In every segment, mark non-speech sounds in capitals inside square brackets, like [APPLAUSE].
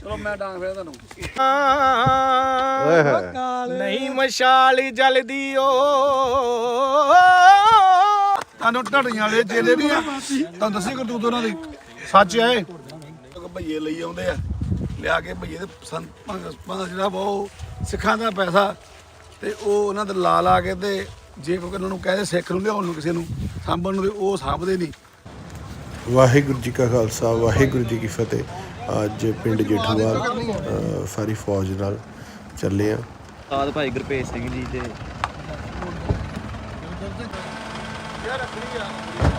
ਚਲੋ ਮੈਂ ਡਾਂਗ ਫੇਰ ਤੁਹਾਨੂੰ। ਓਏ ਹੋਏ। ਨਹੀਂ ਮਸ਼ਾਲ ਜਲਦੀ ਓ। ਤੁਹਾਨੂੰ ਢੜੀਆਂ ਵਾਲੇ ਚੇਲੇ ਨਹੀਂ ਆ। ਤੁਹਾਨੂੰ ਦੱਸੀ ਕਰਤੂਤ ਉਹਨਾਂ ਦੀ। ਸੱਚ ਇਹ। ਭਈਏ ਲਈ ਆਉਂਦੇ ਆ। ਲਿਆ ਕੇ ਭਈਏ ਦੇ ਸੰਤਾਂ ਜਿਹੜਾ ਬਹੁ ਸਿੱਖਾਂ ਦਾ ਪੈਸਾ। ਤੇ ਉਹ ਉਹਨਾਂ ਦੇ ਲਾ ਲਾ ਕੇ ਤੇ ਜੇ ਕੋਈ ਉਹਨਾਂ ਨੂੰ ਕਹੇ ਸਿੱਖ ਨੂੰ ਲਿਆਉਣ ਨੂੰ ਕਿਸੇ ਨੂੰ ਸਾਂਭਣ ਨੂੰ ਤੇ ਉਹ ਸਾਂਭਦੇ ਨਹੀਂ। ਵਾਹਿਗੁਰੂ ਜੀ ਕਾ ਖਾਲਸਾ ਵਾਹਿਗੁਰੂ ਜੀ ਕੀ ਫਤਿਹ। ਅੱਜ ਪਿੰਡ ਜੇਠੂਵਾਲ ਸਾਰੀ ਫੌਜ ਨਾਲ ਚੱਲੇ ਆ। ਆਦ ਭਾਈ ਗੁਰਪ੍ਰੀਤ ਸਿੰਘ ਜੀ ਤੇ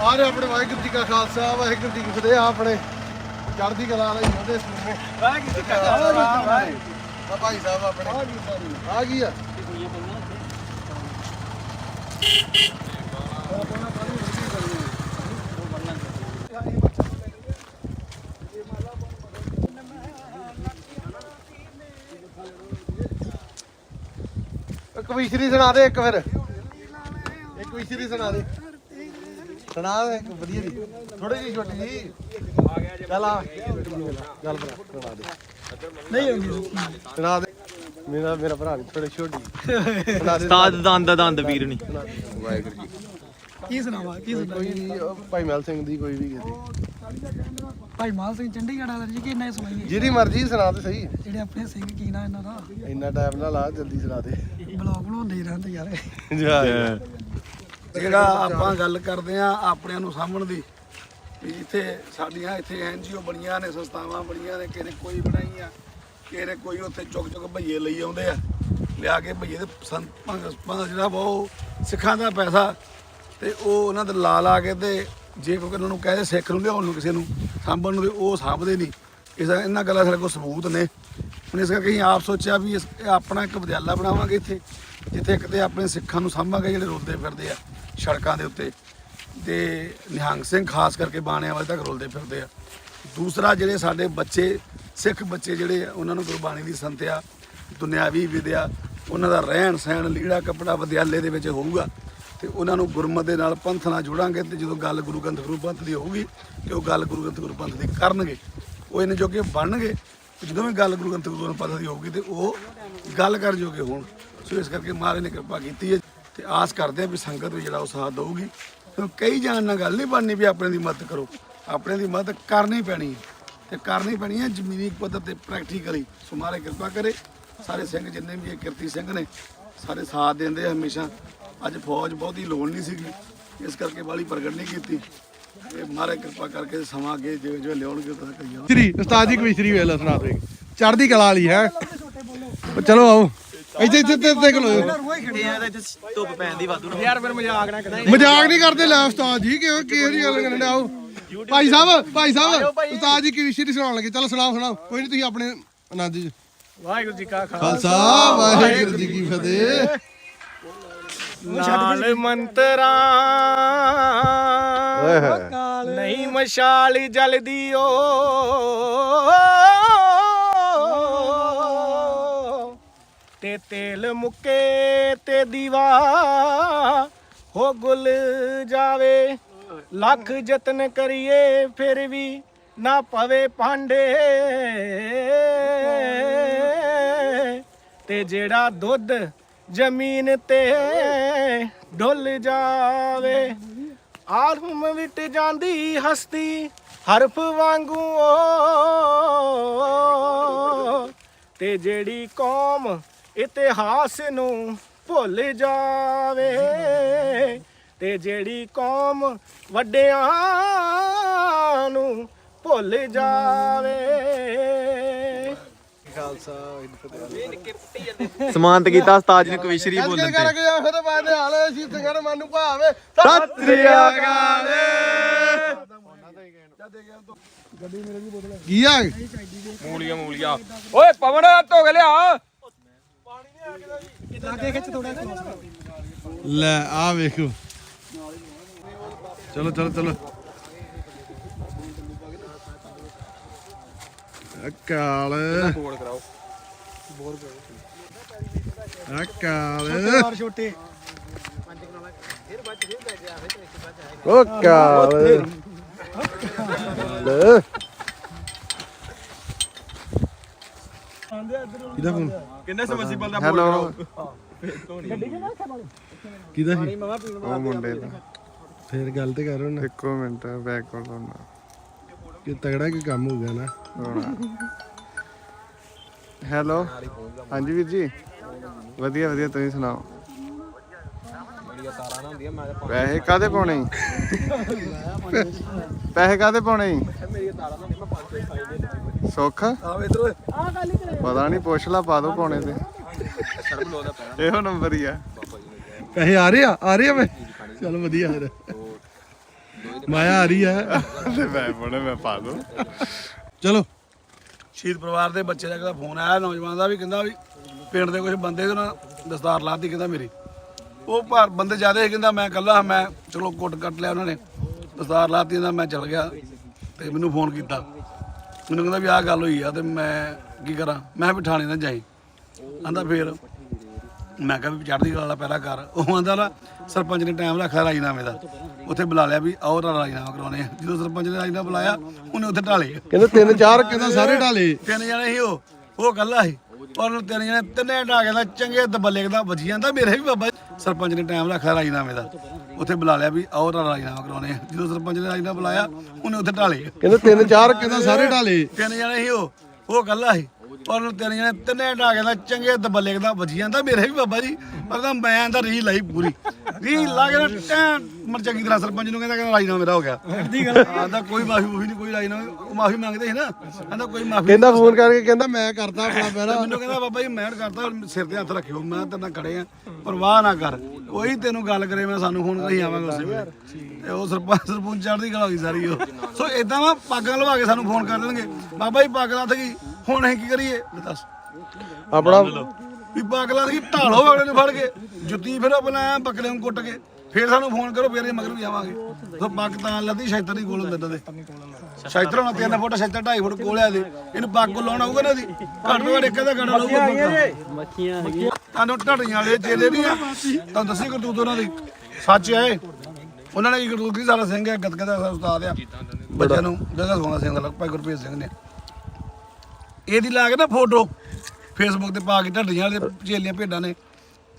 ਆਰੇ ਆਪਣੇ ਵਾਹਿਗੁਰੂ ਜੀ ਕਾ ਖਾਲਸਾ ਵਾਹਿਗੁਰੂ ਜੀ ਕੀ ਫਤਿਹ ਆਪਣੇ ਚੜ੍ਹਦੀ ਕਲਾ ਵਾਲੇ ਯੋਧੇ ਸੂਰਮੇ ਵਾਹਿਗੁਰੂ ਜੀ ਕਾ ਖਾਲਸਾ ਭਾਈ ਸਾਹਿਬ ਆਪਣੇ। ਆ ਗਈ ਆ। ਇੱਕ ਵਿਸ਼ਰੀ ਸੁਣਾ ਦੇ ਇੱਕ ਫਿਰ। ਇੱਕ ਵਿਸ਼ਰੀ ਸੁਣਾ ਦੇ। ਸੁਣਾ ਦੇ ਇੱਕ ਵਧੀਆ ਦੀ ਥੋੜੀ ਜਿਹੀ ਛੋਟੀ ਜੀ। ਚੱਲ ਆ। ਗੱਲ ਬਣਾ ਸੁਣਾ ਦੇ। ਨਹੀਂ ਆਉਂਦੀ ਸੁਣਾ ਦੇ। ਮੇਰਾ ਮੇਰਾ ਭਰਾ ਵੀ ਥੋੜੀ ਛੋਟੀ ਉਸਤਾਦ ਦੰਦ ਦੰਦ ਵੀਰ ਨਹੀਂ ਵਾਹਿਗੁਰੂ ਜੀ ਕੀ ਸੁਣਾਵਾ ਕੀ ਕੋਈ ਵੀ ਉਹ ਭਾਈ ਮਹਿਲ ਸਿੰਘ ਦੀ ਕੋਈ ਵੀ ਕਿਤੇ ਭਾਈ ਮਾਲ ਸਿੰਘ ਚੰਡੀਗੜ੍ਹ ਵਾਲੇ ਜੀ ਕਿੰਨਾ ਸੁਣਾਈਏ? ਜਿਹਦੀ ਮਰਜ਼ੀ ਸੁਣਾ ਤੇ ਸਹੀ। ਜਿਹੜੇ ਆਪਣੇ ਸਿੰਘ ਕੀ ਨਾ ਇਹਨਾਂ ਦਾ? ਇੰਨਾ ਟਾਈਮ ਨਾ ਲਾ ਜਲਦੀ ਸੁਣਾ ਦੇ। ਬਲੌਗ ਬਣਾਉਂਦੇ ਹੀ ਰਹਿੰਦੇ ਯਾਰ। ਜਿਹੜਾ ਆਪਾਂ ਗੱਲ ਕਰਦੇ ਆ ਆਪਣਿਆਂ ਨੂੰ ਸਾਂਭਣ ਦੀ ਵੀ ਇੱਥੇ ਸਾਡੀਆਂ ਇੱਥੇ ਐਨਜੀਓ ਬਣੀਆਂ ਨੇ ਸੰਸਥਾਵਾਂ ਬਣੀਆਂ ਨੇ ਕਿਸੇ ਨੇ ਕੋਈ ਬਣਾਈ ਆ ਕਿਸੇ ਨੇ ਕੋਈ ਉੱਥੇ ਚੁੱਕ ਚੁੱਕ ਭਈਏ ਲਈ ਆਉਂਦੇ ਆ ਲਿਆ ਕੇ ਭਈਏ ਦੇ ਸੰਤਾਂ ਜਿਹੜਾ ਬਹੁ ਸਿੱਖਾਂ ਦਾ ਪੈਸਾ ਤੇ ਉਹ ਉਹਨਾਂ ਦੇ ਲਾ ਲਾ ਕੇ ਤੇ ਜੇ ਕੋਈ ਉਹਨਾਂ ਨੂੰ ਕਹੇ ਸਿੱਖ ਨੂੰ ਲਿਆਉਣ ਨੂੰ ਕਿਸੇ ਨੂੰ, ਸਾਂਭਣ ਨੂੰ ਤੇ ਉਹ ਸਾਂਭਦੇ ਨਹੀਂ। ਇਸ ਇਹਨਾਂ ਗੱਲਾਂ ਸਾਡੇ ਕੋਲ ਸਬੂਤ ਨੇ। ਹੁਣ ਇਸ ਕਰਕੇ ਅਸੀਂ ਆਪ ਸੋਚਿਆ ਵੀ ਇਸ ਆਪਣਾ ਇੱਕ ਵਿਦਿਆਲਾ ਬਣਾਵਾਂਗੇ ਇੱਥੇ, ਜਿੱਥੇ ਇੱਕ ਕਿਤੇ ਆਪਣੇ ਸਿੱਖਾਂ ਨੂੰ ਸਾਂਭਾਂਗੇ ਜਿਹੜੇ ਰੁਲਦੇ ਫਿਰਦੇ ਆ ਸੜਕਾਂ ਦੇ ਉੱਤੇ। ਤੇ ਨਿਹੰਗ ਸਿੰਘ ਖਾਸ ਕਰਕੇ ਬਾਣਿਆਂ ਵਾਲੇ ਤੱਕ ਰੁਲਦੇ ਫਿਰਦੇ ਆ। ਦੂਸਰਾ ਜਿਹੜੇ ਸਾਡੇ ਬੱਚੇ, ਸਿੱਖ ਬੱਚੇ ਜਿਹੜੇ ਉਹਨਾਂ ਨੂੰ ਗੁਰਬਾਣੀ ਦੀ ਸੰਤਿਆ, ਦੁਨਿਆਵੀ ਵਿਦਿਆ, ਉਹਨਾਂ ਦਾ ਰਹਿਣ ਸਹਿਣ ਲੀੜਾ ਕੱਪੜਾ ਵਿਦਿਆਲੇ ਦੇ ਵਿੱਚ ਹੋਊਗਾ। ਤੇ ਉਹਨਾਂ ਨੂੰ ਗੁਰਮਤ ਦੇ ਨਾਲ ਪੰਥ ਨਾਲ ਜੋੜਾਂਗੇ ਤੇ ਜਦੋਂ ਗੱਲ ਗੁਰੂ ਗ੍ਰੰਥ ਗੁਰੂ ਪੰਥ ਦੀ ਹੋਊਗੀ ਤੇ ਉਹ ਗੱਲ ਗੁਰੂ ਗ੍ਰੰਥ ਗੁਰੂ ਪੰਥ ਦੀ ਕਰਨਗੇ, ਉਹ ਇਹਨੇ ਜੋਗੇ ਬਣਨਗੇ ਜਦੋਂ ਵੀ ਗੱਲ ਗੁਰੂ ਗ੍ਰੰਥ ਗੁਰੂ ਪੰਥ ਦੀ ਹੋਊਗੀ ਤੇ ਉਹ ਗੱਲ ਕਰ ਜੋਗੇ ਹੋਣ। ਸੋ ਇਸ ਕਰਕੇ ਮਹਾਰਾਜ ਨੇ ਕਿਰਪਾ ਕੀਤੀ ਹੈ ਤੇ ਆਸ ਕਰਦੇ ਆ ਵੀ ਸੰਗਤ ਵੀ ਜਿਹੜਾ ਉਹ ਸਾਥ ਦੇਊਗੀ। ਕਈ ਜਾਣ ਨਾਲ ਗੱਲ ਨਹੀਂ ਬਣਨੀ ਵੀ ਆਪਣੇ ਦੀ ਮਦਦ ਕਰੋ। ਆਪਣੇ ਦੀ ਮਦਦ ਕਰਨੀ ਪੈਣੀ ਹੈ। ਤੇ ਕਰਨੀ ਪੈਣੀ ਹੈ ਜ਼ਮੀਨੀ ਪੱਧਰ ਤੇ ਪ੍ਰੈਕਟੀਕਲੀ ਸੋ ਮਹਾਰਾਜ ਕਿਰਪਾ ਕਰੇ। ਸਾਰੇ ਸਿੰਘ ਜਿੰਨੇ ਵੀ ਇਹ ਕਿਰਤੀ ਸਿੰਘ ਨੇ, ਸਾਰੇ ਸਾਥ ਦਿੰਦੇ ਆ ਹਮੇਸ਼ਾ। ਅੱਜ ਫੌਜ ਬਹੁਤੀ ਲੋੜ ਨਹੀਂ ਸੀਗੀ। ਇਸ ਕਰਕੇ ਬਾਲੀ ਪ੍ਰਗਟ ਨਹੀਂ ਕੀਤੀ। ਇਹ ਮਹਾਰਾਜ ਕਿਰਪਾ ਕਰਕੇ ਸਮਾਂ ਅੱਗੇ ਜਿਵੇਂ ਜਿਵੇਂ ਲਿਆਉਣਗੇ ਤਾਂ ਕਰੀ ਜਾਵਾਂਗੇ। ਵਿਸ਼ਰੀ ਉਸਤਾਦ ਜੀ ਕੋਈ ਵਿਸ਼ਰੀ ਵੇਲਾ ਸੁਣਾ ਦੇ। ਚੜ੍ਹਦੀ ਕਲਾ ਵਾਲੀ ਹੈ। ਚਲੋ ਆਓ। ਇੱਥੇ ਇੱਥੇ ਦੇਖ ਲਓ। ਧੁੱਪ ਪੈਣ ਦੀ ਵਾਧੂ ਯਾਰ ਫਿਰ ਮਜ਼ਾਕ ਨਾ ਕਰਾਂ ਮਜ਼ਾਕ ਨਹੀਂ ਕਰਦੇ ਲੈ ਉਸਤਾਦ ਜੀ ਕਿਉਂ ਕਿਹੋ ਜਿਹੀ ਗੱਲ ਕਰਨ ਆਓ ਭਾਈ ਸਾਹਿਬ ਭਾਈ ਸਾਹਿਬ ਉਸਤਾਦ ਜੀ ਕੀ ਵਿਸ਼ਰੀ ਸੁਣਾਉਣ ਲੱਗੇ। ਚਲੋ ਸੁਣਾਓ ਸੁਣਾਓ। ਕੋਈ ਨਹੀਂ ਤੁਸੀਂ ਆਪਣੇ ਆਨੰਦ ਜੀ। ਵਾਹਿਗੁਰੂ ਜੀ ਕਾ ਖਾਲਸਾ ਵਾਹਿਗੁਰੂ ਜੀ ਕੀ ਫਤਿਹ। ਨਾਲ ਮੰਤਰਾਂ। ਓਏ ਹੋਏ। ਨਹੀਂ ਮਸ਼ਾਲ ਜਲਦੀ ਓ। ਤੇ ਤੇਲ ਮੁੱਕੇ ਤੇ ਦੀਵਾ ਹੋ ਗੁੱਲ ਜਾਵੇ। ਲੱਖ ਯਤਨ ਕਰੀਏ ਫਿਰ ਵੀ ਨਾ ਪਵੇ ਭਾਂਡੇ। ਤੇ ਜਿਹੜਾ ਦੁੱਧ ਜ਼ਮੀਨ ਤੇ ਡੁੱਲ ਜਾਵੇ। ਆਲਮ ਵਿਟ ਜਾਂਦੀ ਹਸਤੀ ਹਰਫ ਵਾਂਗੂ ਓ। ਤੇ ਜਿਹੜੀ ਕੌਮ ਇਤਿਹਾਸ ਨੂੰ ਭੁੱਲ ਜਾਵੇ, ਤੇ ਜਿਹੜੀ ਕੌਮ ਵੱਡਿਆਂ ਨੂੰ ਭੁੱਲ ਜਾਵੇ। ਸਮਾਨਤ ਕੀਤਾ ਉਸਤਾਦ ਜੀ ਨੇ ਕਵਿਸ਼ਰੀ ਅੱਜ ਬੋਲਣ ਕਰ ਤੇ। ਕੇ ਫਿਰ ਬਾਅਦ ਹਾਲ ਸੀ ਸੰਗਰ ਮਨ ਨੂੰ ਭਾਵੇ। ਸਤਿ ਸ੍ਰੀ ਅਕਾਲ। ਕੀ ਆ? ਮੂਲੀਆਂ ਮੂਲੀਆਂ। ਓਏ ਪਵਨ ਧੋ ਕੇ ਲਿਆ। ਲਾਗੇ ਖਿੱਚ ਥੋੜਾ ਲੈ ਆ ਵੇਖੋ। ਚਲੋ ਚਲੋ ਚਲੋ। ਅਕਾਲ। ਬੋਲ ਕਰਾਓ। ਅਕਾਲ। ਛੋਟੇ ਓ ਕਾਲ ਕਿਹਦਾ ਫੋਨ ਕਿੰਨੇ ਸਮਰਸੀਬਲ ਦਾ ਹੈਲੋ ਕਿਹਦਾ ਸੀ? ਉਹ ਮੁੰਡੇ ਦਾ। ਫੇਰ ਗੱਲ ਤੇ ਕਰੋ ਨਾ ਇੱਕੋ ਮਿੰਟ ਬੈਕ ਕਾਲ ਲਾਉਣਾ ਕਿ ਤਗੜਾ ਕੀ ਕੰਮ ਹੋ ਗਿਆ ਨਾ। ਹੈਲੋ ਹਾਂਜੀ ਵੀਰ ਜੀ। ਵਧੀਆ ਵਧੀਆ ਤੁਸੀਂ ਸੁਣਾਓ? ਪੈਸੇ ਕਾਦੇ ਪਾਉਣੇ? ਪੈਸੇ ਕਾਦੇ ਪਾਉਣੇ? ਸੁੱਖ? ਪਤਾ ਨਹੀਂ ਪੁੱਛ ਲਾ ਪਾ ਦੋ ਪਾਉਣੇ ਤੇ। ਇਹੋ ਨੰਬਰ ਹੀ ਆ। ਪੈਸੇ ਆ ਰਹੇ ਆ ਆ ਰਹੇ ਆ ਵੇ ਚਲ ਵਧੀਆ ਫਿਰ। ਮਾਇਆ ਆ ਰਹੀ ਆ ਤੇ ਮੈਂ ਪਾਉਣੇ ਮੈਂ ਪਾ ਦੋ। ਚਲੋ। ਸ਼ਹੀਦ ਪਰਿਵਾਰ ਦੇ ਬੱਚੇ ਦਾ ਕਿਹਦਾ ਫੋਨ ਆਇਆ ਨੌਜਵਾਨ ਦਾ ਵੀ ਕਹਿੰਦਾ ਵੀ ਪਿੰਡ ਦੇ ਕੁਝ ਬੰਦੇ ਦੇ ਨਾਲ ਦਸਤਾਰ ਲਾਤੀ ਕਹਿੰਦਾ ਮੇਰੀ। ਉਹ ਪਰ ਬੰਦੇ ਜ਼ਿਆਦਾ ਸੀ ਕਹਿੰਦਾ ਮੈਂ ਇਕੱਲਾ ਹਾਂ, ਮੈਂ ਚਲੋ ਕੁੱਟ ਕੱਟ ਲਿਆ ਉਹਨਾਂ ਨੇ। ਦਸਤਾਰ ਲਾਤੀ ਕਹਿੰਦਾ ਮੈਂ ਚਲ ਗਿਆ। ਤੇ ਮੈਨੂੰ ਫੋਨ ਕੀਤਾ। ਮੈਨੂੰ ਕਹਿੰਦਾ ਵੀ ਆਹ ਗੱਲ ਹੋਈ ਆ ਤੇ ਮੈਂ ਕੀ ਕਰਾਂ? ਮੈਂ ਵੀ ਥਾਣੇ ਨਾ ਜਾਈ। ਆਂਦਾ ਫੇਰ ਮੈਂ ਕਿਹਾ ਵੀ ਚੜ੍ਹਦੀ ਕਲਾ ਵਾਲਾ ਪਹਿਰਾ ਕਰ ਉਹ ਆਂਦਾ ਨਾ ਸਰਪੰਚ ਨੇ ਟਾਈਮ ਰੱਖਿਆ ਰਾਜੀਨਾਮੇ ਦਾ। ਉੱਥੇ ਬੁਲਾ ਲਿਆ ਵੀ ਆਓ ਤਾਂ ਰਾਜੀਨਾਮਾ ਕਰਾਉਣੇ ਆ ਜਦੋਂ ਸਰਪੰਚ ਨੇ ਰਾਜੀਨਾਮਾ ਬੁਲਾਇਆ ਉਹਨੇ ਉੱਥੇ ਢਾਲੇ। ਕਹਿੰਦੇ ਤਿੰਨ ਚਾਰ ਕਹਿੰਦਾ ਸਾਰੇ ਢਾਲੇ। ਤਿੰਨ ਜਣੇ ਸੀ ਉਹ। ਉਹ ਇਕੱਲਾ ਸੀ। ਔਰ ਉਹ ਤਿੰਨ ਜਣੇ ਤਿੰਨੇ ਢਾ ਕੇ ਦਾ ਚੰਗੇ ਦਬੱਲੇ ਦਾ ਵੱਜੀ ਜਾਂਦਾ ਮੇਰੇ ਵੀ ਬਾਬਾ ਸਰਪੰਚ ਨੇ ਟਾਈਮ ਰੱਖਿਆ ਰਾਜੀਨਾਮੇ ਦਾ। ਉੱਥੇ ਬੁਲਾ ਲਿਆ ਵੀ ਆਓ ਤਾਂ ਰਾਜੀਨਾਮਾ ਕਰਾਉਣੇ ਆ ਜਦੋਂ ਸਰਪੰਚ ਨੇ ਰਾਜੀਨਾਮਾ ਬੁਲਾਇਆ ਉਹਨੇ ਉੱਥੇ ਢਾਲੇ। ਕਹਿੰਦੇ ਤਿੰਨ ਚਾਰ ਕਹਿੰਦਾ ਸਾਰੇ ਢਾਲੇ। ਤਿੰਨ ਜਣੇ ਸੀ ਉਹ। ਉਹ ਇਕੱਲਾ ਸੀ। ਔਰ ਉਹ ਤਿੰਨ ਜਣੇ ਤਿੰਨੇ ਢਾ ਕੇ ਦਾ ਚੰਗੇ ਦਬੱਲੇ ਦਾ ਵੱਜੀ ਜਾਂਦਾ? ਮੇਰੇ ਵੀ ਬਾਬਾ ਜੀ। ਪਤਾ ਮੈਂ ਤਾਂ ਰੀ ਲਈ ਪੂਰੀ। ਰੀ ਲਾ ਕੇ ਟੈਂ ਮਰ ਚੰਗੀ ਤਰ੍ਹਾਂ ਸਰਪੰਚ ਨੂੰ ਕਹਿੰਦਾ ਕਹਿੰਦਾ ਰਾਜੀਨਾਮਾ ਮੇਰਾ ਹੋ ਗਿਆ। ਆਂਦਾ ਕੋਈ ਮਾਫੀ ਮੂਫੀ ਨਹੀਂ ਕੋਈ ਰਾਜੀਨਾਮਾ ਉਹ ਮਾਫੀ ਮੰਗਦੇ ਸੀ ਨਾ। ਕਹਿੰਦਾ ਕੋਈ ਮਾਫੀ ਕਹਿੰਦਾ ਫੋਨ ਕਰਕੇ ਕਹਿੰਦਾ ਮੈਂ ਕਰਦਾ ਆਪਣਾ ਪਹਿਰਾ ਮੈਨੂੰ ਕਹਿੰਦਾ ਬਾਬਾ ਜੀ ਮੈਂ ਕਰਤਾ ਸਿਰ ਤੇ ਹੱਥ ਰੱਖਿਓ ਮੈਂ ਤੇਰੇ ਨਾਲ ਖੜੇ ਆ। ਪਰਵਾਹ ਨਾ ਕਰ। ਕੋਈ ਤੈਨੂੰ ਗੱਲ ਕਰੇ ਮੈਂ ਸਾਨੂੰ ਫੋਨ ਕਰੀ ਆਵਾਂਗੇ ਉਸੇ ਵੇਲੇ। ਤੇ ਉਹ ਸਰਪੰਚ ਸਰਪੰਚ ਚੜ੍ਹਦੀ ਗੱਲ ਹੋਈ ਸਾਰੀ ਉਹ। ਸੋ ਇਦਾਂ ਵਾ ਪੱਗਾਂ ਲਵਾ ਕੇ ਸਾਨੂੰ ਫੋਨ ਕਰ ਦੇਣਗੇ। ਬਾਬਾ ਜੀ ਪੱਗ ਲੱਥ ਗਈ। ਹੁਣ ਅਸੀਂ ਕੀ ਕਰੀਏ? ਲੈ ਦੱਸ। ਆਪਣਾ ਵੀ ਲੱਥ ਗਈ ਢਾਲੋ ਅਗਲੇ ਨੂੰ ਫੜ ਕੇ ਜੁੱਤੀ ਫਿਰ ਬਣਾ ਬੱਕਰੇ ਨੂੰ ਕੁੱਟ ਕੇ। ਫਿਰ ਸਾਨੂੰ ਫੋਨ ਕਰੋ ਫਿਰ ਇਹ ਮਗਰ ਵੀ ਆਵਾਂਗੇ। ਤਾਂ ਲੱਦੀ ਸ਼ੈਤਰ ਦੀ ਕੋਲ ਹੁੰਦੇ ਨੇ ਸ਼ੈਤਰ ਹੋਣਾ ਤਿੰਨ ਫੁੱਟ ਸ਼ੈਤਰ 2.5 ਫੁੱਟ ਕੋਲਿਆ ਦੇ ਇਹਨੂੰ ਪੱਗ ਕੋ ਲਾਉਣਾ ਹੋਊਗਾ ਨਾ ਦੀ ਘੱਟ ਤੋਂ ਘੱਟ ਇੱਕ ਦਾ ਗੜਾ ਲਾਊਗਾ ਮੱਖੀਆਂ ਤੁਹਾਨੂੰ ਢੜੀਆਂ ਵਾਲੇ ਚੇਲੇ ਨਹੀਂ ਆ। ਤੁਹਾਨੂੰ ਦੱਸੀ ਕਰਤੂਤ ਉਹਨਾਂ ਦੀ। ਸੱਚ ਹੈ। ਉਹਨਾਂ ਨੇ ਕਰਤੂਤ ਕੀ ਸਾਰਾ ਸਿੰਘ ਹੈ ਗੱਤਕੇ ਦਾ ਉਸਤਾਦ ਆ। ਬੱਚਿਆਂ ਨੂੰ ਜਗ੍ਹਾ ਸੋਨਾ ਸਿੰਘ ਦਾ ਭਾਈ ਗੁਰਪ੍ਰੀਤ ਸਿੰਘ ਨੇ। ਇਹਦੀ ਲਾ ਕੇ ਨਾ ਫੋਟੋ ਫੇਸਬੁੱਕ ਤੇ ਪਾ ਕੇ ਢੱਡੀਆਂ ਵਾਲੇ ਦੇ ਚੇਲੀਆਂ ਭੇਡਾਂ ਨੇ।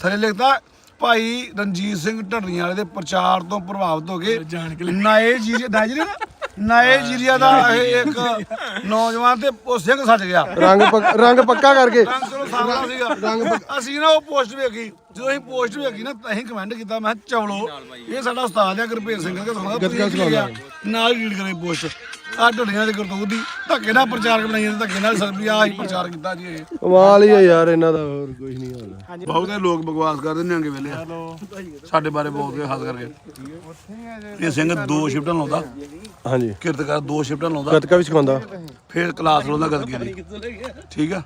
ਥੱਲੇ ਲਿਖਤਾ ਭਾਈ ਰਣਜੀਤ ਸਿੰਘ ਢੱਡੀਆਂ ਵਾਲੇ ਦੇ ਪ੍ਰਚਾਰ ਤੋਂ ਪ੍ਰਭਾਵਿਤ ਹੋ ਕੇ ਨਾਇਜੀਰੀਆ ਨਾਇਜੀਰੀਆ ਨਾ ਨਾਇਜੀਰੀਆ ਦਾ ਇਹ ਇੱਕ ਨੌਜਵਾਨ ਤੇ ਉਹ ਸਿੰਘ ਸੱਜ ਗਿਆ। ਰੰਗ ਪੱਕ- ਰੰਗ ਪੱਕਾ ਕਰਕੇ। ਰੰਗ ਚਲੋ ਸਾਰਾ ਸੀਗਾ। ਅਸੀਂ ਨਾ ਉਹ ਪੋਸਟ ਵੇਖੀ ਜਦੋਂ ਅਸੀਂ ਪੋਸਟ ਵੇਖੀ ਨਾ ਤਾਂ ਅਸੀਂ ਕਮੈਂਟ ਕੀਤਾ ਮੈਂ ਕਿਹਾ ਚਵਲੋ ਇਹ ਸਾਡਾ ਉਸਤਾਦ ਹੈ ਗੁਰਪ੍ਰੀਤ ਸਿੰਘ ਦਾ ਗੱਤਕਾ ਸਿਖਾਉਂਦਾ ਨਾਲ ਰੀਡ ਕਰੇ ਪੋਸਟ। ਆ ਢੱਡੀਆਂ ਦੇ ਕਰਤੂਤ ਦੀ ਧੱਕੇ ਨਾਲ ਪ੍ਰਚਾਰਕ ਬਣਾਈ ਜਾਂਦੇ ਧੱਕੇ ਨਾਲ ਸਰਬੀ ਆ ਹੀ ਪ੍ਰਚਾਰ ਕੀਤਾ ਜੀ ਇਹ। ਕਮਾਲ ਹੀ ਆ ਯਾਰ ਇਹਨਾਂ ਦਾ ਹੋਰ ਕੁਝ ਨਹੀਂ ਹੋਣਾ। ਬਹੁਤੇ ਲੋਕ ਬਕਵਾਸ ਕਰਦੇ ਨੇ ਅੰਗੇ ਵੇਲੇ ਸਾਡੇ ਬਾਰੇ ਬੋਲਦੇ ਖਾਸ ਕਰਕੇ। ਇਹ ਸਿੰਘ ਦੋ ਸ਼ਿਫਟਾਂ ਲਾਉਂਦਾ। ਹਾਂਜੀ। ਕਿਰਤ ਕਰ ਦੋ ਸ਼ਿਫਟਾਂ ਲਾਉਂਦਾ। ਗੱਤਕਾ ਵੀ ਸਿਖਾਉਂਦਾ। ਫਿਰ ਕਲਾਸ ਲਾਉਂਦਾ ਗੱਤਕੇ ਦੀ। ਠੀਕ ਆ?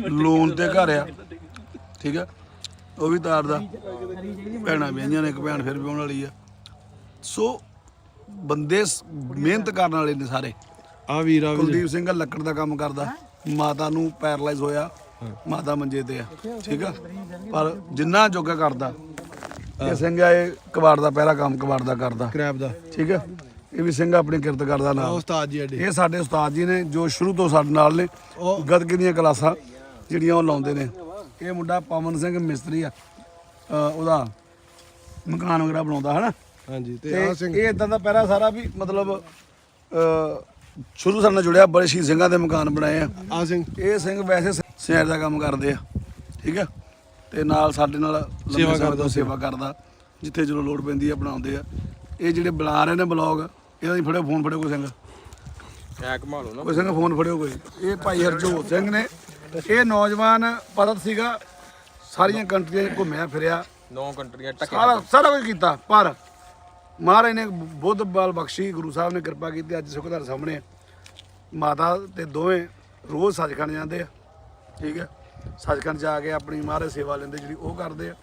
ਲੋਨ ਤੇ ਘਰ ਆ। ਠੀਕ ਆ? ਉਹ ਵੀ ਤਾਰਦਾ। ਭੈਣਾਂ ਵਿਆਹੀਆਂ ਨੇ ਇੱਕ ਭੈਣ ਫਿਰ ਵਿਆਹਣ ਵਾਲੀ ਆ। ਸੋ ਬੰਦੇ ਸ- ਮਿਹਨਤ ਕਰਨ ਵਾਲੇ ਨੇ ਸਾਰੇ। ਆ ਵੀਰ ਆ ਵੀ ਕੁਲਦੀਪ ਸਿੰਘ ਲੱਕੜ ਦਾ ਕੰਮ ਕਰਦਾ। ਮਾਤਾ ਨੂੰ ਪੈਰਲਾਈਜ਼ ਹੋਇਆ। ਮਾਤਾ ਮੰਜੇ ਤੇ ਆ। ਠੀਕ ਆ? ਪਰ ਜਿੰਨਾ ਜੋਗਾ ਕਰਦਾ ਇਹ ਸਿੰਘ ਆ ਇਹ ਕਬਾੜ ਦਾ ਪਹਿਰਾ ਕੰਮ ਕਬਾੜ ਦਾ ਕਰਦਾ। ਕ੍ਰੈਬ ਦਾ। ਠੀਕ ਆ? ਇਹ ਵੀ ਸਿੰਘ ਆਪਣੀ ਕਿਰਤ ਕਰਦਾ ਆਹ ਨਾਲ ਉਸਤਾਦ ਜੀ ਅੱਡੇ ਇਹ ਸਾਡੇ ਉਸਤਾਦ ਜੀ ਨੇ ਜੋ ਸ਼ੁਰੂ ਤੋਂ ਸਾਡੇ ਨਾਲ ਨੇ। ਗੱਤਕੇ ਦੀਆਂ ਕਲਾਸਾਂ ਜਿਹੜੀਆਂ ਉਹ ਲਾਉਂਦੇ ਨੇ। ਇਹ ਮੁੰਡਾ ਪਵਨ ਸਿੰਘ ਮਿਸਤਰੀ ਆ। ਅਹ ਉਹਦਾ ਮਕਾਨ ਵਗੈਰਾ ਬਣਾਉਂਦਾ ਹਨਾ? ਹਾਂਜੀ ਤੇ ਤੇ ਆ ਸਿੰਘ ਇਹ ਇਦਾਂ ਦਾ ਪਹਿਰਾ ਸਾਰਾ ਵੀ ਮਤਲਬ ਅਹ ਸ਼ੁਰੂ ਸਾਡੇ ਨਾਲ ਜੁੜਿਆ ਬੜੇ ਸ਼ਹੀਦ ਸਿੰਘਾਂ ਦੇ ਮਕਾਨ ਬਣਾਏ ਆ। ਆ ਸਿੰਘ। ਇਹ ਸਿੰਘ ਵੈਸੇ ਸ਼ਹਿਰ ਦਾ ਕੰਮ ਕਰਦੇ ਆ ਠੀਕ ਆ? ਤੇ ਨਾਲ ਸਾਡੇ ਨਾਲ ਸੇਵਾ ਸਮੇਂ ਤੋਂ ਕਰਦਾ, ਸੇਵਾ ਕਰਦਾ ਜਿੱਥੇ ਜਦੋਂ ਲੋੜ ਪੈਂਦੀ ਆ ਬਣਾਉਂਦੇ ਆ। ਇਹ ਜਿਹੜੇ ਬੁਲਾ ਰਹੇ ਨੇ ਬਲੌਗ ਇਹਦਾ ਹੀ ਫੜਿਓ ਫੋਨ ਫੜਿਓ ਕੋਈ ਸਿੰਘ। ਐ ਘਮਾ ਲਓ ਨਾ। ਕੋਈ ਸਿੰਘ ਫੋਨ ਫੜਿਓ ਕੋਈ। ਇਹ ਭਾਈ ਹਰਜੋਤ ਸਿੰਘ ਨੇ ਇਹ ਨੌਜਵਾਨ ਪੜਤ ਸੀਗਾ ਸਾਰੀਆਂ ਕੰਟਰੀਆਂ 'ਚ ਘੁੰਮਿਆ ਫਿਰਿਆ। ਨੌ ਕੰਟਰੀਆਂ ਟੱਕੇ ਸਾਰਾ ਸਾਰਾ ਕੁਝ ਕੀਤਾ ਪਰ ਮਹਾਰਾਜ ਨੇ ਬੁੱਧ ਬਲ ਬਖਸ਼ੀ ਗੁਰੂ ਸਾਹਿਬ ਨੇ ਕਿਰਪਾ ਕੀਤੀ ਅੱਜ ਸੁਖਧਾਰ ਸਾਹਮਣੇ। ਮਾਤਾ ਤੇ ਦੋਵੇਂ ਰੋਜ਼ ਸੱਚਖੰਡ ਜਾਂਦੇ ਆ ਠੀਕ ਹੈ? ਸੱਚਖੰਡ ਜਾ ਕੇ ਆਪਣੀ ਮਹਾਰਾਜ ਸੇਵਾ ਲੈਂਦੇ ਜਿਹੜੀ ਉਹ ਕਰਦੇ ਆ।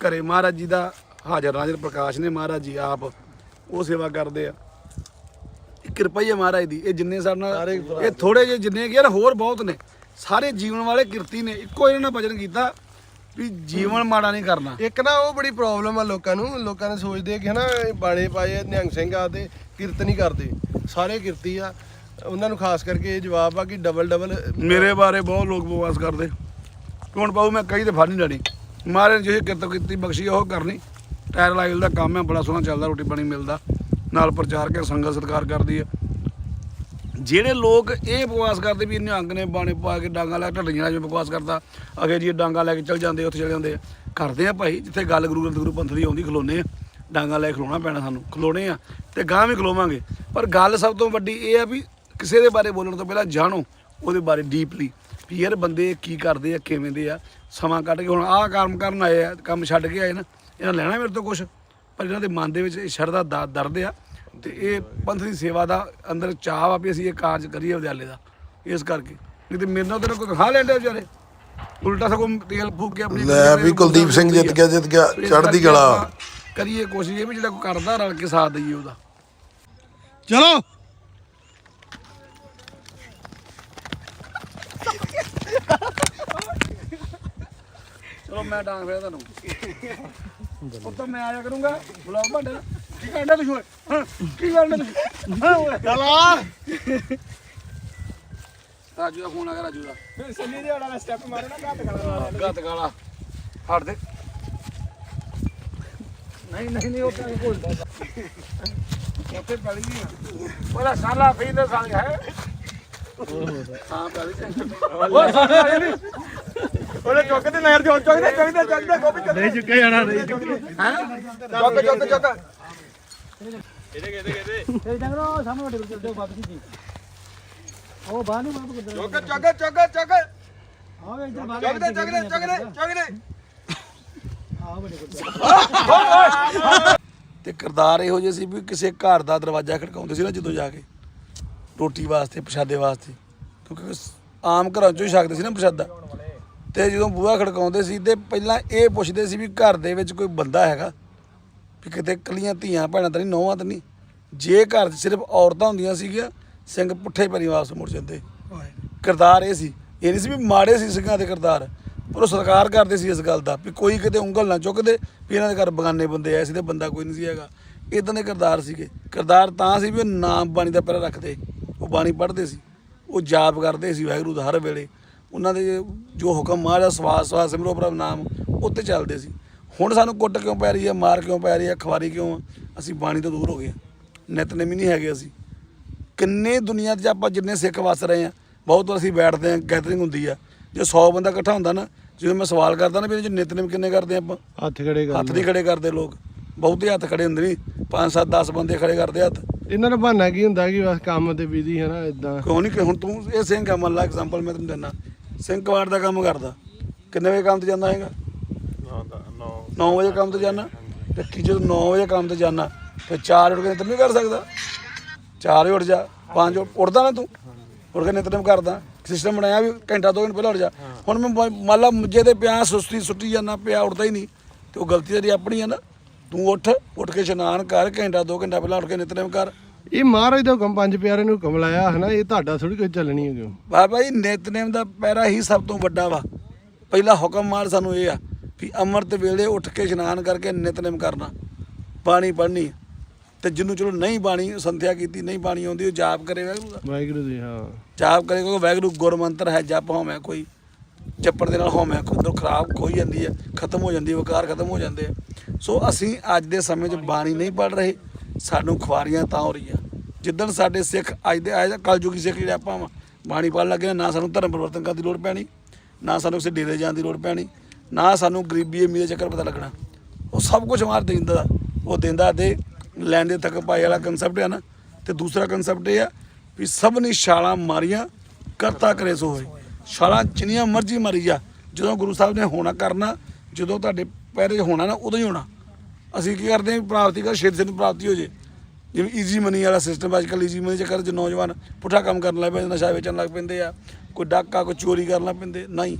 ਘਰੇ ਮਹਾਰਾਜ ਜੀ ਦਾ ਹਾਜ਼ਰ ਨਾਜ਼ਰ ਪ੍ਰਕਾਸ਼ ਨੇ ਮਹਾਰਾਜ ਜੀ ਆਪ ਉਹ ਸੇਵਾ ਕਰਦੇ ਆ। ਕਿਰਪਾ ਹੀ ਹੈ ਮਹਾਰਾਜ ਦੀ ਇਹ ਜਿੰਨੇ ਸਾਡੇ ਨਾਲ ਇਹ ਥੋੜੇ ਜਿਹੇ ਜਿੰਨੇ ਯਾਰ ਹੋਰ ਬਹੁਤ ਨੇ। ਸਾਰੇ ਜੀਵਨ ਵਾਲੇ ਕਿਰਤੀ ਨੇ ਇੱਕੋ ਇਹਨਾਂ ਨੇ ਭਜਨ ਕੀਤਾ। ਵੀ ਜੀਵਨ ਮਾੜਾ ਨਹੀਂ ਕਰਨਾ। ਇੱਕ ਨਾ ਉਹ ਬੜੀ ਪ੍ਰੋਬਲਮ ਆ ਲੋਕਾਂ ਨੂੰ। ਲੋਕਾਂ ਨੇ ਸੋਚਦੇ ਆ ਕਿ ਹਨਾ ਇਹ ਬਾਣੇ ਪਾਏ ਆ, ਨਿਹੰਗ ਸਿੰਘ ਆ ਤੇ ਕੀਰਤ ਨਹੀਂ ਕਰਦੇ। ਸਾਰੇ ਕੀਰਤੀ ਆ। ਉਹਨਾਂ ਨੂੰ ਖਾਸ ਕਰਕੇ ਇਹ ਜਵਾਬ ਆ ਕਿ ਡਬਲ ਡਬਲ ਮੇਰੇ ਬਾਰੇ ਬਹੁਤ ਲੋਕ ਬਕਵਾਸ ਕਰਦੇ। ਹੁਣ ਪਾਉ ਮੈਂ ਕਹੀ ਤੇ ਫੜ ਨਹੀਂ ਲੈਣੀ। ਮਾਰੇ ਨੇ ਜਿਹੀ ਕਿਰਤ ਕੀਤੀ ਬਖਸ਼ੀ ਉਹ ਕਰਨੀ। ਟਾਇਰ ਲਾਈਲ ਦਾ ਕੰਮ ਹੈ ਬੜਾ ਸੋਹਣਾ ਚੱਲਦਾ ਰੋਟੀ ਪਾਣੀ ਮਿਲਦਾ। ਨਾਲ ਪ੍ਰਚਾਰ ਕੇ ਸੰਗਤ ਸਤਿਕਾਰ ਕਰਦੀ ਹੈ ਜਿਹੜੇ ਲੋਕ ਇਹ ਬਕਵਾਸ ਕਰਦੇ ਵੀ ਇਹਨੇ ਅੰਗ ਨੇ, ਬਾਣੇ ਪਾ ਕੇ ਡਾਂਗਾ ਲੈ ਢੱਡੀਆਂ ਨਾਲ ਜਿਵੇਂ ਬਕਵਾਸ ਕਰਦਾ, ਅਗੇ ਜੀ ਇਹ ਡਾਂਗਾ ਲੈ ਕੇ ਚੱਲ ਜਾਂਦੇ, ਉੱਥੇ ਚਲੇ ਜਾਂਦੇ ਆ। ਕਰਦੇ ਆ ਭਾਈ, ਜਿੱਥੇ ਗੱਲ ਗੁਰੂ ਗ੍ਰੰਥ, ਗੁਰੂ ਪੰਥ ਦੀ ਆਉਂਦੀ, ਖਲੋਨੇ ਆ। ਡਾਂਗਾ ਲੈ ਕੇ ਖਲੋਣਾ ਪੈਣਾ ਸਾਨੂੰ, ਖਲੋਣੇ ਆ ਤੇ ਗਾਂ ਵੀ ਖਲੋਵਾਂਗੇ। ਪਰ ਗੱਲ ਸਭ ਤੋਂ ਵੱਡੀ ਇਹ ਆ ਵੀ ਕਿਸੇ ਦੇ ਬਾਰੇ ਬੋਲਣ ਤੋਂ ਪਹਿਲਾਂ ਜਾਣੋ, ਉਹਦੇ ਬਾਰੇ ਡੀਪਲੀ ਵੀ ਯਾਰ ਬੰਦੇ ਕੀ ਕਰਦੇ ਆ, ਕਿਵੇਂ ਦੇ ਆ, ਸਮਾਂ ਕੱਢ ਕੇ ਹੁਣ ਆਹ ਕੰਮ ਕਰਨ ਆਏ ਆ, ਕੰਮ ਛੱਡ ਕੇ ਆਏ ਨਾ, ਇਹਨਾਂ ਲੈਣਾ ਮੇਰੇ ਤੋਂ ਕੁਝ ਪਰ ਇਹਨਾਂ ਦੇ ਮਨ ਦੇ ਵਿੱਚ ਇਹ ਸ਼ਰਧਾ ਦਾ ਦਰਦ ਆ। ਤੇ ਇਹ ਪੰਥ ਦੀ ਸੇਵਾ ਦਾ ਅੰਦਰ ਚਾਹ ਆ ਵੀ ਅਸੀਂ ਇਹ ਕਾਰਜ ਕਰੀਏ ਵਿਦਿਆਲੇ ਦਾ ਇਸ ਕਰਕੇ। ਨਹੀਂ ਤੇ ਮੇਰੇ ਨਾਲ ਤੇਰਾ ਕੋਈ ਖਾ ਲੈਂਦੇ ਵਿਚਾਰੇ। ਉਲਟਾ ਸਗੋਂ ਤੇਲ ਫੂਕ ਕੇ ਆਪਣੀ ਲੈ ਵੀ ਕੁਲਦੀਪ ਸਿੰਘ ਜਿੱਤ ਗਿਆ ਜਿੱਤ ਗਿਆ ਚੜ੍ਹਦੀ ਆਪਾਂ ਕਰੀਏ ਕੋਸ਼ਿਸ਼ ਇਹ ਵੀ ਜਿਹੜਾ ਕੋਈ ਕਰਦਾ ਰਲ ਕੇ ਸਾਥ ਦਈਏ ਉਹਦਾ। ਚਲੋ। ਚਲੋ ਮੈਂ ਡਾਂਗ ਫੇਰ ਤੁਹਾਨੂੰ। ਉਹ ਤਾਂ ਮੈਂ ਆਇਆ ਕਰੂੰਗਾ ਬੁਲਾਓ ਭਾਂਡੇ ਨਾਲ। ਕੀ ਕਰਨਾ ਤੁਸੀਂ ਓਏ? ਹਾਂ ਕੀ ਕਰਨਾ ਤੁਸੀਂ? ਹਾਂ ਓਏ। ਚਲ ਰਾਜੂ ਦਾ ਫੋਨ ਆ ਗਿਆ ਰਾਜੂ ਦਾ। ਸੰਨੀ ਦੇ ਵਾਲਾ ਸਟੈਪ ਮਾਰੇ ਨਾ ਘੱਟ ਕਰਾ ਗੱਤ ਗਾਲਾ ਹਟ ਦੇ। ਨਹੀਂ ਨਹੀਂ ਨਹੀਂ ਉਹ ਤਾਂ ਭੁੱਲਦਾ। ਉੱਥੇ ਪੜ ਗਈ ਉਹਦਾ ਸਾਲਾ ਫੀਂਦਾ ਸਾਲ ਹੈ। ਹਾਂ ਪੜ ਗਈ ਉਹ ਸਾਲਾ ਨਹੀਂ ਉਹਨੇ ਚੁੱਕ ਤੇ ਨਹਿਰ ਜੋਂ ਚੁੱਕ ਦੇ ਚੁੱਕ ਦੇ ਚੁੱਕ ਦੇ ਗੋਪੀ ਚੁੱਕ ਨਹੀਂ ਚੁੱਕਿਆ ਜਾਣਾ ਨਹੀਂ ਚੁੱਕਿਆ। ਹਾਂ ਚੁੱਕ ਚੁੱਕ ਚੁੱਕ। ਇਹਦੇ ਕਿਹਦੇ ਕਿਹਦੇ? ਤੇ ਡੰਗਰੋ ਸਾਹਮਣੇ ਟੇਬਲ ਚੱਲ ਜਾਓ ਵਾਪਸ ਜੀ ਉਹ ਬਾਹਰ ਨਹੀਂ ਬਾਪ ਕੁਦਰ ਚੁੱਕ ਚੁੱਕ ਚੁੱਕ ਚੁੱਕ। ਆਵੇ ਇੱਧਰ ਬਾਹਰ ਚੁੱਕ ਦੇ ਚੁੱਕ ਦੇ ਚੁੱਕ ਦੇ ਚੁੱਕ ਦੇ। ਆਹ ਬੜੇ ਕੁਦਰ ਤੇ ਕਰਦਾਰ ਇਹੋ ਜਿਹਾ ਸੀ ਵੀ ਕਿਸੇ ਘਰ ਦਾ ਦਰਵਾਜ਼ਾ ਖੜਕਾਉਂਦੇ ਸੀ ਨਾ ਜਦੋਂ ਜਾ ਕੇ ਰੋਟੀ ਵਾਸਤੇ ਪ੍ਰਸ਼ਾਦੇ ਵਾਸਤੇ। ਕਿਉਂਕਿ ਆਮ ਘਰਾਂ ਚੋਂ ਹੀ ਛਕਦੇ ਸੀ ਨਾ ਪ੍ਰਸ਼ਾਦਾ। ਤੇ ਜਦੋਂ ਬੂਹਾ ਖੜਕਾਉਂਦੇ ਸੀ ਤੇ ਪਹਿਲਾਂ ਇਹ ਪੁੱਛਦੇ ਸੀ ਵੀ ਘਰ ਦੇ ਵਿੱਚ ਕੋਈ ਬੰਦਾ ਹੈਗਾ? ਵੀ ਕਿਤੇ ਕੱਲੀਆਂ ਧੀਆਂ ਭੈਣਾਂ ਤਾਂ ਨਹੀਂ, ਨੌਵਾਂ ਤਾਂ ਨਹੀਂ। ਜੇ ਘਰ 'ਚ ਸਿਰਫ ਔਰਤਾਂ ਹੁੰਦੀਆਂ ਸੀਗੀਆਂ, ਸਿੰਘ ਪੁੱਠੇ ਪੈਰੀ ਵਾਪਸ ਮੁੜ ਜਾਂਦੇ। ਕਿਰਦਾਰ ਇਹ ਸੀ। ਇਹ ਨਹੀਂ ਸੀ ਵੀ ਮਾੜੇ ਸੀ ਸਿੰਘਾਂ ਦੇ ਕਿਰਦਾਰ, ਪਰ ਉਹ ਸਰਕਾਰ ਕਰਦੇ ਸੀ ਇਸ ਗੱਲ ਦਾ, ਵੀ ਕੋਈ ਕਿਤੇ ਉਂਗਲ ਨਾ ਚੁੱਕਦੇ ਵੀ ਇਹਨਾਂ ਦੇ ਘਰ ਬਗਾਨੇ ਬੰਦੇ ਆਏ ਸੀ ਤੇ ਬੰਦਾ ਕੋਈ ਨਹੀਂ ਸੀ ਹੈਗਾ। ਇਦਾਂ ਦੇ ਕਿਰਦਾਰ ਸੀਗੇ। ਕਿਰਦਾਰ ਤਾਂ ਸੀ ਵੀ ਉਹ ਨਾਮ ਬਾਣੀ ਦਾ ਪਹਿਰਾ ਰੱਖਦੇ। ਉਹ ਬਾਣੀ ਪੜ੍ਹਦੇ ਸੀ। ਉਹ ਜਾਪ ਕਰਦੇ ਸੀ ਵਾਹਿਗੁਰੂ ਦਾ ਹਰ ਵੇਲੇ। ਉਹਨਾਂ ਦੇ ਜੋ ਹੁਕਮ ਮਹਾਰਾਜ ਸਵਾਸ ਸਵਾਸ ਸਿਮਰੋ ਪ੍ਰਭ ਨਾਮ ਉੱਤੇ ਚੱਲਦੇ ਸੀ। ਹੁਣ ਸਾਨੂੰ ਕੁੱਟ ਕਿਉਂ ਪੈ ਰਹੀ ਹੈ ਮਾਰ ਕਿਉਂ ਪੈ ਰਹੀ ਹੈ ਖਵਾਰੀ ਕਿਉਂ? ਅਸੀਂ ਬਾਣੀ ਤੋਂ ਦੂਰ ਹੋ ਗਏ ਨਿਤਨੇਮੀ ਨਹੀਂ ਹੈਗੇ ਅਸੀਂ। ਕਿੰਨੇ ਦੁਨੀਆ 'ਚ ਆਪਾਂ ਜਿੰਨੇ ਸਿੱਖ ਵਸ ਰਹੇ ਆ ਬਹੁਤ ਅਸੀਂ ਬੈਠਦੇ ਆ ਗੈਦਰਿੰਗ ਹੁੰਦੀ ਆ। ਜੇ 100 ਬੰਦਾ ਇਕੱਠਾ ਹੁੰਦਾ ਨਾ ਜਦੋਂ ਮੈਂ ਸਵਾਲ ਕਰਦਾ ਨਾ ਵੀ ਇਹਦੇ 'ਚ ਨਿਤਨੇਮ ਕਿੰਨੇ ਕਰਦੇ ਆਪਾਂ? ਹੱਥ ਖੜੇ ਕਰ ਹੱਥ ਨਹੀਂ ਖੜੇ ਕਰਦੇ ਲੋਕ। ਬਹੁਤੇ ਹੱਥ ਖੜੇ ਹੁੰਦੇ ਨਹੀਂ 5 7 10 ਬੰਦੇ ਖੜੇ ਕਰਦੇ ਹੱਥ। ਇਹਨਾਂ ਦਾ ਬਹਾਨਾ ਕੀ ਹੁੰਦਾ ਕਿ ਬਸ ਕੰਮ ਤੇ ਬਿਜ਼ੀ ਹੈ ਨਾ ਇਦਾਂ ਕਿਉਂ ਨਹੀਂ ਕਿ ਹੁਣ ਤੂੰ ਇਹ ਸਿੰਘ ਆ ਮੰਨ ਲਾ ਐਗਜ਼ਾਮਪਲ ਮੈਂ ਤੈਨੂੰ ਦਿੰਦਾ। ਸਿੰਘ ਕਵਾੜ ਦਾ ਕੰਮ ਕਰਦਾ। ਕਿੰਨੇ ਵਜੇ ਕੰਮ ਤੇ ਜਾਂਦਾ ਹੈਗਾ? 9 ਵਜੇ ਕੰਮ ਤੇ ਜਾਣਾ ਤੇ ਕੀ ਜਦੋਂ 9 ਵਜੇ ਕੰਮ ਤੇ ਜਾਣਾ ਫਿਰ 4 ਉੱਠ ਕੇ ਨਿਤਨੇਮ ਕਰ ਸਕਦਾ? 4 ਵਜੇ ਉੱਠ ਜਾ 5 ਉੱਠਦਾ ਨਾ ਤੂੰ? ਉੱਠ ਕੇ ਨਿਤਨੇਮ ਕਰਦਾ। ਸਿਸਟਮ ਬਣਾਇਆ ਵੀ ਘੰਟਾ ਦੋ ਘੰਟੇ ਪਹਿਲਾਂ ਉੱਠ ਜਾ। ਹੁਣ ਮੈਂ ਮੰਨ ਲਾ ਮੁੱਜੇ ਤੇ ਪਿਆ ਸੁਸਤੀ ਸੁੱਟੀ ਜਾਂਦਾ ਪਿਆ ਉੱਠਦਾ ਹੀ ਨਹੀਂ ਤੇ ਉਹ ਗਲਤੀ ਤੇਰੀ ਆਪਣੀ ਹੈ ਨਾ। ਤੂੰ ਉੱਠ ਉੱਠ ਕੇ ਇਸ਼ਨਾਨ ਕਰ ਘੰਟਾ ਦੋ ਘੰਟਾ ਪਹਿਲਾਂ ਉੱਠ ਕੇ ਨਿਤਨੇਮ ਕਰ। ਇਹ ਮਹਾਰਾਜ ਦਾ ਹੁਕਮ ਪੰਜ ਪਿਆਰੇ ਨੂੰ ਹੁਕਮ ਲਾਇਆ ਹਨਾ? ਇਹ ਤੁਹਾਡਾ ਥੋੜੀ ਕੋਈ ਚੱਲਣੀ ਹੈ ਕਿਉਂ ਬਾਬਾ ਜੀ ਨਿਤਨੇਮ ਦਾ ਪੈਰਾ ਹੀ ਸਭ ਤੋਂ ਵੱਡਾ ਵਾ। ਪਹਿਲਾ ਹੁਕਮ ਮਾਰ ਸਾਨੂੰ ਇਹ ਆ ਵੀ ਅੰਮ੍ਰਿਤ ਵੇਲੇ ਉੱਠ ਕੇ ਇਸ਼ਨਾਨ ਕਰਕੇ ਨਿਤਨੇਮ ਕਰਨਾ। ਬਾਣੀ ਪੜ੍ਹਨੀ। ਤੇ ਜਿਹਨੂੰ ਚਲੋ ਨਹੀਂ ਬਾਣੀ ਸੰਥਿਆ ਕੀਤੀ ਨਹੀਂ ਬਾਣੀ ਆਉਂਦੀ ਉਹ ਜਾਪ ਕਰੇ ਵਾਹਿਗੁਰੂ ਦਾ। ਵਾਹਿਗੁਰੂ ਜੀ ਹਾਂ। ਜਾਪ ਕਰੇ ਕਿਉਂਕਿ ਵਾਹਿਗੁਰੂ ਗੁਰਮੰਤਰ ਹੈ ਜਪ ਹੋਵੇਂ ਕੋਈ ਜਪਣ ਦੇ ਨਾਲ ਹੋਵੇਂ ਖੁਦ ਖਰਾਬ ਖੋਈ ਜਾਂਦੀ ਹੈ ਖਤਮ ਹੋ ਜਾਂਦੀ ਵਿਕਾਰ ਖਤਮ ਹੋ ਜਾਂਦੇ ਸੋ ਅਸੀਂ ਅੱਜ ਦੇ ਸਮੇਂ 'ਚ ਬਾਣੀ ਨਹੀਂ ਪੜ ਰਹੇ। ਸਾਨੂੰ ਖੁਆਰੀਆਂ ਤਾਂ ਹੋ ਰਹੀਆਂ। ਜਿੱਦਣ ਸਾਡੇ ਸਿੱਖ ਅੱਜ ਦੇ ਆਏ ਕਲਯੁਗੀ ਸਿੱਖ ਜਿਹੜੇ ਆਪਾਂ ਬਾਣੀ ਪੜ੍ਹਨ ਲੱਗੇ ਨਾ, ਨਾ ਸਾਨੂੰ ਧਰਮ ਪਰਿਵਰਤਨ ਕਰਨ ਦੀ ਲੋੜ ਪੈਣੀ ਨਾ ਸਾਨੂੰ ਕਿਸੇ ਡੇਰੇ ਜਾਣ ਦੀ ਲੋੜ ਪੈਣੀ ਨਾ ਸਾਨੂੰ ਗਰੀਬੀ ਅਮੀਰ ਦੇ ਚੱਕਰ ਪਤਾ ਲੱਗਣਾ। ਉਹ ਸਭ ਕੁਝ ਮਾਰ ਦਿੰਦਾ ਉਹ ਦਿੰਦਾ ਤੇ ਲੈਂਦੇ ਤੱਕ ਪਾਈ ਵਾਲਾ ਕਨਸੈਪਟ ਹੈ ਨਾ ਤੇ ਦੂਸਰਾ ਕਨਸੈਪਟ ਇਹ ਆ ਵੀ ਸਭ ਨੇ ਛਾਲਾਂ ਮਾਰੀਆਂ ਕਰਤਾ ਕਰੇ ਸੋ ਹੋਏ। ਛਾਲਾਂ ਜਿੰਨੀਆਂ ਮਰਜ਼ੀ ਮਾਰੀ ਜਾ ਜਦੋਂ ਗੁਰੂ ਸਾਹਿਬ ਨੇ ਹੋਣਾ ਕਰਨਾ ਜਦੋਂ ਤੁਹਾਡੇ ਪੈਰੇ 'ਚ ਹੋਣਾ ਨਾ ਉਦੋਂ ਹੀ ਹੋਣਾ। ਅਸੀਂ ਕੀ ਕਰਦੇ ਹਾਂ ਵੀ ਪ੍ਰਾਪਤੀ ਕਰ ਛੇਤੀ ਛੇਤੀ ਪ੍ਰਾਪਤੀ ਹੋ ਜੇ। ਜਿਵੇਂ ਈਜ਼ੀ ਮਨੀ ਵਾਲਾ ਸਿਸਟਮ ਅੱਜ ਕੱਲ੍ਹ ਈਜ਼ੀ ਮਨੀ ਚੱਕਰ 'ਚ ਨੌਜਵਾਨ ਪੁੱਠਾ ਕੰਮ ਕਰਨ ਲੱਗ ਪੈਂਦੇ ਨਸ਼ਾ ਵੇਚਣ ਲੱਗ ਪੈਂਦੇ ਆ, ਕੋਈ ਡਾਕਾ, ਕੋਈ ਚੋਰੀ ਕਰਨ ਲੱਗ ਪੈਂਦੇ, ਨਹੀਂ।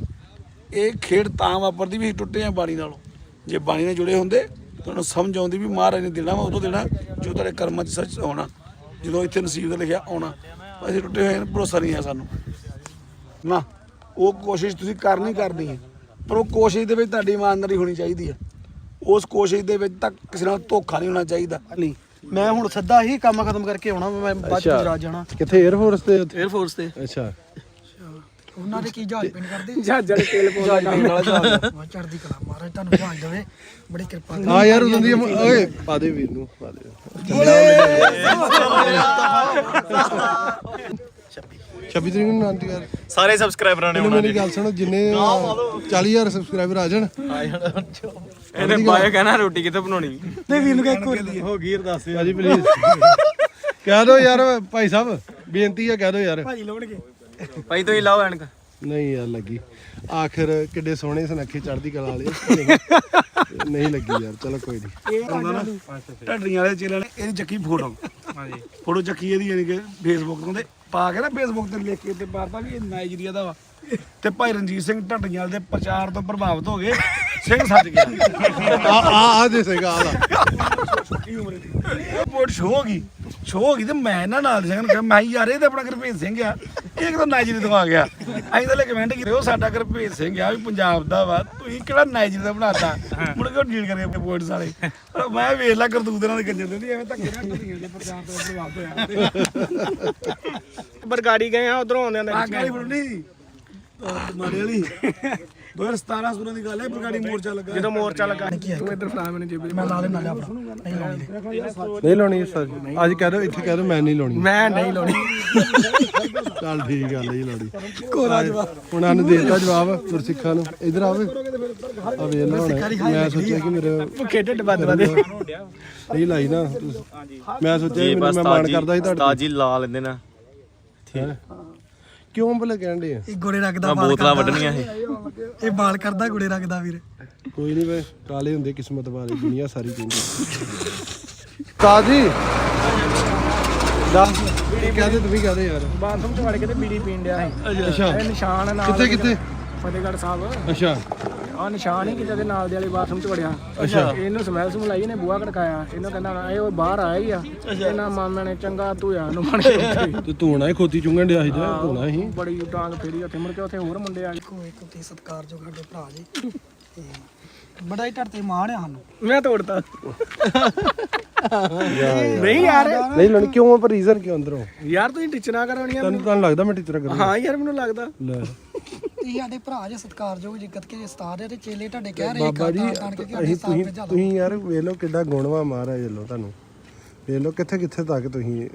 ਇਹ ਖੇਡ ਤਾਂ ਵਾਪਰਦੀ ਵੀ ਅਸੀਂ ਟੁੱਟੇ ਆ ਬਾਣੀ ਨਾਲੋਂ। ਜੇ ਬਾਣੀ ਨਾਲ ਜੁੜੇ ਹੁੰਦੇ ਤੁਹਾਨੂੰ ਸਮਝ ਆਉਂਦੀ ਵੀ ਮਹਾਰਾਜ ਨੇ ਦੇਣਾ ਵਾ, ਉਦੋਂ ਦੇਣਾ, ਜੋ ਤੁਹਾਡੇ ਕਰਮਾਂ 'ਚ ਸੱਚ ਆਉਣਾ, ਜਦੋਂ ਇੱਥੇ ਨਸੀਬ ਦਾ ਲਿਖਿਆ ਆਉਣਾ। ਅਸੀਂ ਟੁੱਟੇ ਹੋਏ ਭਰੋਸਾ ਨਹੀਂ ਹੈ ਸਾਨੂੰ। ਨਾ, ਉਹ ਕੋਸ਼ਿਸ਼ ਤੁਸੀਂ ਕਰਨੀ ਕਰਨੀ ਹੈ, ਪਰ ਉਹ ਕੋਸ਼ਿਸ਼ ਦੇ ਵਿੱਚ ਤੁਹਾਡੀ ਇਮਾਨਦਾਰੀ ਹੋਣੀ ਚਾਹੀਦੀ ਹੈ। ਉਸ ਕੋਸ਼ਿਸ਼ ਦੇ ਵਿੱਚ ਤਾਂ ਕਿਸੇ ਨਾਲ ਧੋਖਾ ਨਹੀਂ ਹੋਣਾ ਚਾਹੀਦਾ। ਨਹੀਂ। ਮੈਂ ਹੁਣ ਸਿੱਧਾ ਹੀ ਕੰਮ ਖਤਮ ਕਰਕੇ ਆਉਣਾ ਮੈਂ ਬਾਅਦ ਚ ਗੁਜਰਾਤ ਜਾਣਾ। ਕਿੱਥੇ 에ਅਰ ਫੋਰਸ ਤੇ? ਉੱਥੇ? 에ਅਰ ਫੋਰਸ ਤੇ। ਅੱਛਾ। ਉਹਨਾਂ ਦੇ ਕੀ ਜਹਾਜ਼ ਪਿੰਡ ਕਰਦੇ? ਜਹਾਜ਼ਾਂ ਦੇ ਤੇਲ ਪਾਉਂਦਾ ਵਾਲਾ ਜਹਾਜ਼। ਚੜਦੀ ਕਲਾ ਮਹਾਰਾਜ ਤੁਹਾਨੂੰ ਜਹਾਜ਼ ਦੇਵੇ। ਬੜੀ ਕਿਰਪਾ ਹਾਂ ਯਾਰ ਉਦੋਂ ਦੀ ਓਏ। ਪਾ ਦੇ ਵੀਰ ਨੂੰ ਪਾ ਦੇ। 26 ਤਰੀਕ ਨੂੰ ਆਂਟੀ ਯਾਰ ਸਾਰੇ ਸਬਸਕ੍ਰਾਈਬਰਾਂ ਨੇ ਮੈਨੂੰ ਮੇਰੀ ਗੱਲ ਸੁਣੋ ਜਿੰਨੇ 40000 ਸਬਸਕ੍ਰਾਈਬਰ ਆ ਜਾਣ। ਇਹਨੇ ਬਾਏ ਕਹਿਣਾ ਰੋਟੀ ਕਿੱਥੇ ਬਣਾਉਣੀ? ਤੇ ਵੀਰ ਨੂੰ ਕਹਿ ਕੋਈ ਹੋ ਗਈ ਅਰਦਾਸ ਭਾਜੀ ਪਲੀਜ਼ ਕਹਿ ਦੋ ਯਾਰ ਭਾਈ ਸਾਹਿਬ ਬੇਨਤੀ ਹੈ ਕਹਿ ਦੋ ਯਾਰ। ਭਾਜੀ ਲਾਉਣਗੇ। ਭਾਈ ਤੁਸੀਂ ਲਾਓ ਐਨਕ। ਨਹੀਂ ਯਾਰ ਲੱਗੀ। ਆਖਰ ਕਿੱਡੇ ਸੋਹਣੇ ਸੁਨੱਖੇ ਚੜ੍ਹਦੀ ਕਲਾ ਵਾਲੇ ਨਹੀਂ ਲੱਗੀ ਯਾਰ ਚਲੋ ਕੋਈ ਨਹੀਂ। ਢੱਡਰੀਆਂ ਵਾਲੇ ਚੇਲੇ ਨੇ ਇਹਦੀ ਚੱਕੀ ਫੋਟੋ। ਹਾਂਜੀ। ਫੋਟੋ ਚੱਕੀ ਇਹਦੀ ਯਾਨੀ ਕਿ ਫੇਸਬੁੱਕ ਤੋਂ ਤੇ ਪਾ ਕੇ ਨਾ ਫੇਸਬੁੱਕ ਤੇ ਲਿਖ ਕੇ ਤੇ ਪਾਤਾ ਵੀ ਇਹ ਨਾਈਜੀਰੀਆ ਦਾ ਵਾ। ਤੇ ਭਾਈ ਰਣਜੀਤ ਸਿੰਘ ਢੱਡਰੀਆਂ ਵਾਲੇ ਦੇ ਪ੍ਰਚਾਰ ਤੋਂ ਪ੍ਰਭਾਵਿਤ ਹੋ ਗਏ ਸਿੰਘ ਸੱਜ ਗਿਆ। ਆ ਆ ਆ ਦੇ ਸਗਾ ਆ ਰਿਪੋਰਟ ਸ਼ੋ ਹੋ ਗਈ ਸ਼ੋ ਹੋ ਗਈ ਤੇ ਮੈਂ ਇਹਨਾਂ ਨਾਲ ਸਿੰਘ ਨੂੰ ਕਿਹਾ ਮੈਂ ਕਿਹਾ, ਯਾਰ ਇਹ ਤਾਂ ਆਪਣਾ ਗੁਰਭੇਜ ਸਿੰਘ ਆ। ਇਹ ਕਿਦੋਂ ਨਾਈਜੀਰੀਆ ਤੋਂ ਆ ਗਿਆ। ਅਸੀਂ ਤਾਂ ਲੈ ਕਮੈਂਟ ਕੀਤੇ ਉਹ ਸਾਡਾ ਗੁਰਭੇਜ ਸਿੰਘ ਆ ਵੀ ਪੰਜਾਬ ਦਾ ਵਾ ਤੁਸੀਂ ਕਿਹੜਾ ਨਾਈਜੀਰੀਆ ਦਾ ਬਣਾਤਾ? ਮੁੜ ਕੇ ਡੀਲ ਕਰੇ ਰਿਪੋਰਟ ਸਾਰੇ ਪਰ ਮੈਂ ਵੇਖ ਲਾ ਕਰਤੂਤ ਇਹਨਾਂ ਦੇ ਕੰਜਰ ਦੇ ਐਵੇਂ ਧੱਕੇ ਨਾਲ ਢੱਡੀਆਂ ਦੇ ਪ੍ਰਚਾਰ ਤੋਂ ਪ੍ਰਭਾਵਿਤ ਹੋਇਆ। ਬਰਗਾੜੀ ਗਏ ਆ ਉਧਰੋਂ ਆਉਂਦੇ ਆ ਕਾਲੀ ਫੜਨੀ ਮਾਰੇ ਵਾਲੀ। 2017 ਸੁਰਾਂ ਦੀ ਗੱਲ ਹੈ ਬਰਗਾੜੀ ਮੋਰਚਾ ਲੱਗਾ। ਜਦੋਂ ਮੋਰਚਾ ਲੱਗਾ। ਤੂੰ ਇੱਧਰ ਫੜਾ ਮੈਨੂੰ ਜੇਬ ਮੈਂ ਲਾ ਲੈਣਾ ਲਿਆ ਨਹੀਂ ਲਾਉਣੀ ਨਹੀਂ ਲਾਉਣੀ ਸਰ ਅੱਜ ਕਹਿ ਦੋ ਇੱਥੇ ਕਹਿ ਦੋ ਮੈਂ ਨਹੀਂ ਲਾਉਣੀ। ਮੈਂ ਨਹੀਂ ਲਾਉਣੀ। ਚੱਲ ਠੀਕ ਆ ਨਹੀਂ ਲਾਉਣੀ। ਕੋਰਾ ਜਵਾਬ। ਹੁਣ ਆਨੂੰ ਦੇਤਾ ਜਵਾਬ ਗੁਰਸਿੱਖਾਂ ਨੂੰ। ਇਧਰ ਆਵੇ। ਆ ਲਾ ਹੁਣ। ਮੈਂ ਸੋਚਿਆ ਕਿ ਮੇਰੇ ਭੁੱਖੇ ਢਿੱਡ ਬੰਦ ਬੰਦੇ ਨਹੀਂ ਲਾਈ ਨਾ। ਮੈਂ ਸੋਚਿਆ ਮੈਂ ਮਾਣ ਕਰਦਾ ਸੀ ਤੁਹਾਡੇ ਤਾਜੀ ਲਾ ਲੈਂਦੇ ਨਾ। ਤੇ। ਕਿਉਂ ਭਲੇ ਕਹਿੰਦੇ ਆ? ਇਹ ਗੋੜੇ ਰੰਗ ਦਾ ਬਾਲ ਬੋਤਲਾਂ ਕਰਦਾ। ਵੱਢਣੀਆਂ ਇਹ। ਇਹ ਬਾਲ ਕਰਦਾ ਗੋੜੇ ਰੰਗ ਦਾ ਵੀਰ। ਕੋਈ ਨਹੀਂ ਵੇ ਕਾਲੇ ਹੁੰਦੇ ਕਿਸਮਤ ਵਾਲੀ ਦੁਨੀਆ ਸਾਰੀ ਕਹਿੰਦੀ। ਤਾਜੀ ਦੱਸ ਕਹਦੇ ਤੂੰ ਵੀ ਕਹਦੇ ਯਾਰ। ਬਾਥਰੂਮ ਚ ਵੜ ਕੇ ਤੇ ਬੀੜੀ ਪੀਣ ਡਿਆ। ਅੱਛਾ। ਇਹ ਨਿਸ਼ਾਨ ਨਾਲ ਕਿੱਥੇ ਕਿੱਥੇ? ਫਤਿਹਗੜ੍ਹ ਸਾਹਿਬ। ਅੱਛਾ। ਆ ਨਿਸ਼ਾਨ ਹੀ ਕਿਤੇ ਦੇ ਨਾਲ ਦੇ ਵਾਲੇ ਬਾਥਰੂਮ ਚ ਵੜਿਆ। ਅੱਛਾ। ਇਹਨੂੰ ਸਮੈਲ ਸਮਲਾਈ ਇਹਨੇ ਬੂਹਾ ਖੜਕਾਇਆ। ਇਹਨੂੰ ਕਹਿੰਦਾ ਇਹ ਉਹ ਬਾਹਰ ਆਇਆ ਹੀ ਆ। ਇਹਨਾਂ ਮਾਮਿਆਂ ਨੇ ਚੰਗਾ ਧੂਆ ਨੂੰ ਬਣ ਕੇ [LAUGHS] ਤੇ ਧੋਣਾ ਹੀ ਖੋਤੀ ਚੁੰਗਣ ਡਿਆ ਸੀ ਤੇ ਧੋਣਾ ਹੀ। ਬੜੀ ਡਾਂਗ ਫੇਰੀ ਉੱਥੇ ਮੁੜ ਕੇ ਉੱਥੇ ਹੋਰ ਮੁੰਡੇ ਆ ਗਏ। ਕੋ ਇੱਕ ਤੇ ਸਤਿਕਾਰਯੋਗ ਸਾਡੇ ਭਰਾ ਜੀ। ਤੇ ਬੜਾ ਹੀ ਢੱਟ ਤੇ ਮਾਣ ਆ ਸਾਨੂੰ। ਮੈਂ ਤੋੜਤਾ। ਨਹੀਂ ਯਾਰ। ਨਹੀਂ ਲੈਣੀ ਕਿਉਂ ਪਰ ਰੀਜ਼ਨ ਕਿਉਂ ਅੰਦਰੋਂ? ਯਾਰ ਤੁਸੀਂ ਟੀਚਰਾਂ ਕਰਾਉਣੀਆਂ ਤੁਹਾਨੂੰ ਤੁਹਾਨੂੰ ਲੱਗਦਾ ਮੈਂ ਟੀਚਰ ਕਰਾਂ ਹਾਂ ਯਾਰ ਮੈਨੂੰ ਲੱਗਦਾ। ਲੈ। ਤੁਸੀਂ ਸਾਡੇ ਭਰਾ ਜੇ ਸਤਿਕਾਰਯੋਗ ਜੀ ਗੱਤਕੇ ਦੇ ਉਸਤਾਦ ਆ ਤੇ ਚੇਲੇ ਤੁਹਾਡੇ ਕਹਿ ਰਹੇ ਬਾਬਾ ਜੀ ਤਾਂ ਕੇ ਅਸੀਂ ਸਾਡੇ ਤੁਸੀਂ ਤੁਸੀਂ ਯਾਰ ਵੇਖ ਲਓ ਕਿੱਡਾ ਗੁਣਵਾ ਮਹਾਰਾਜ ਵੱਲੋਂ ਤੁਹਾਨੂੰ। ਵੇਖ ਲਓ ਕਿੱਥੇ ਕਿੱਥੇ ਤੱਕ ਤੁਸੀਂ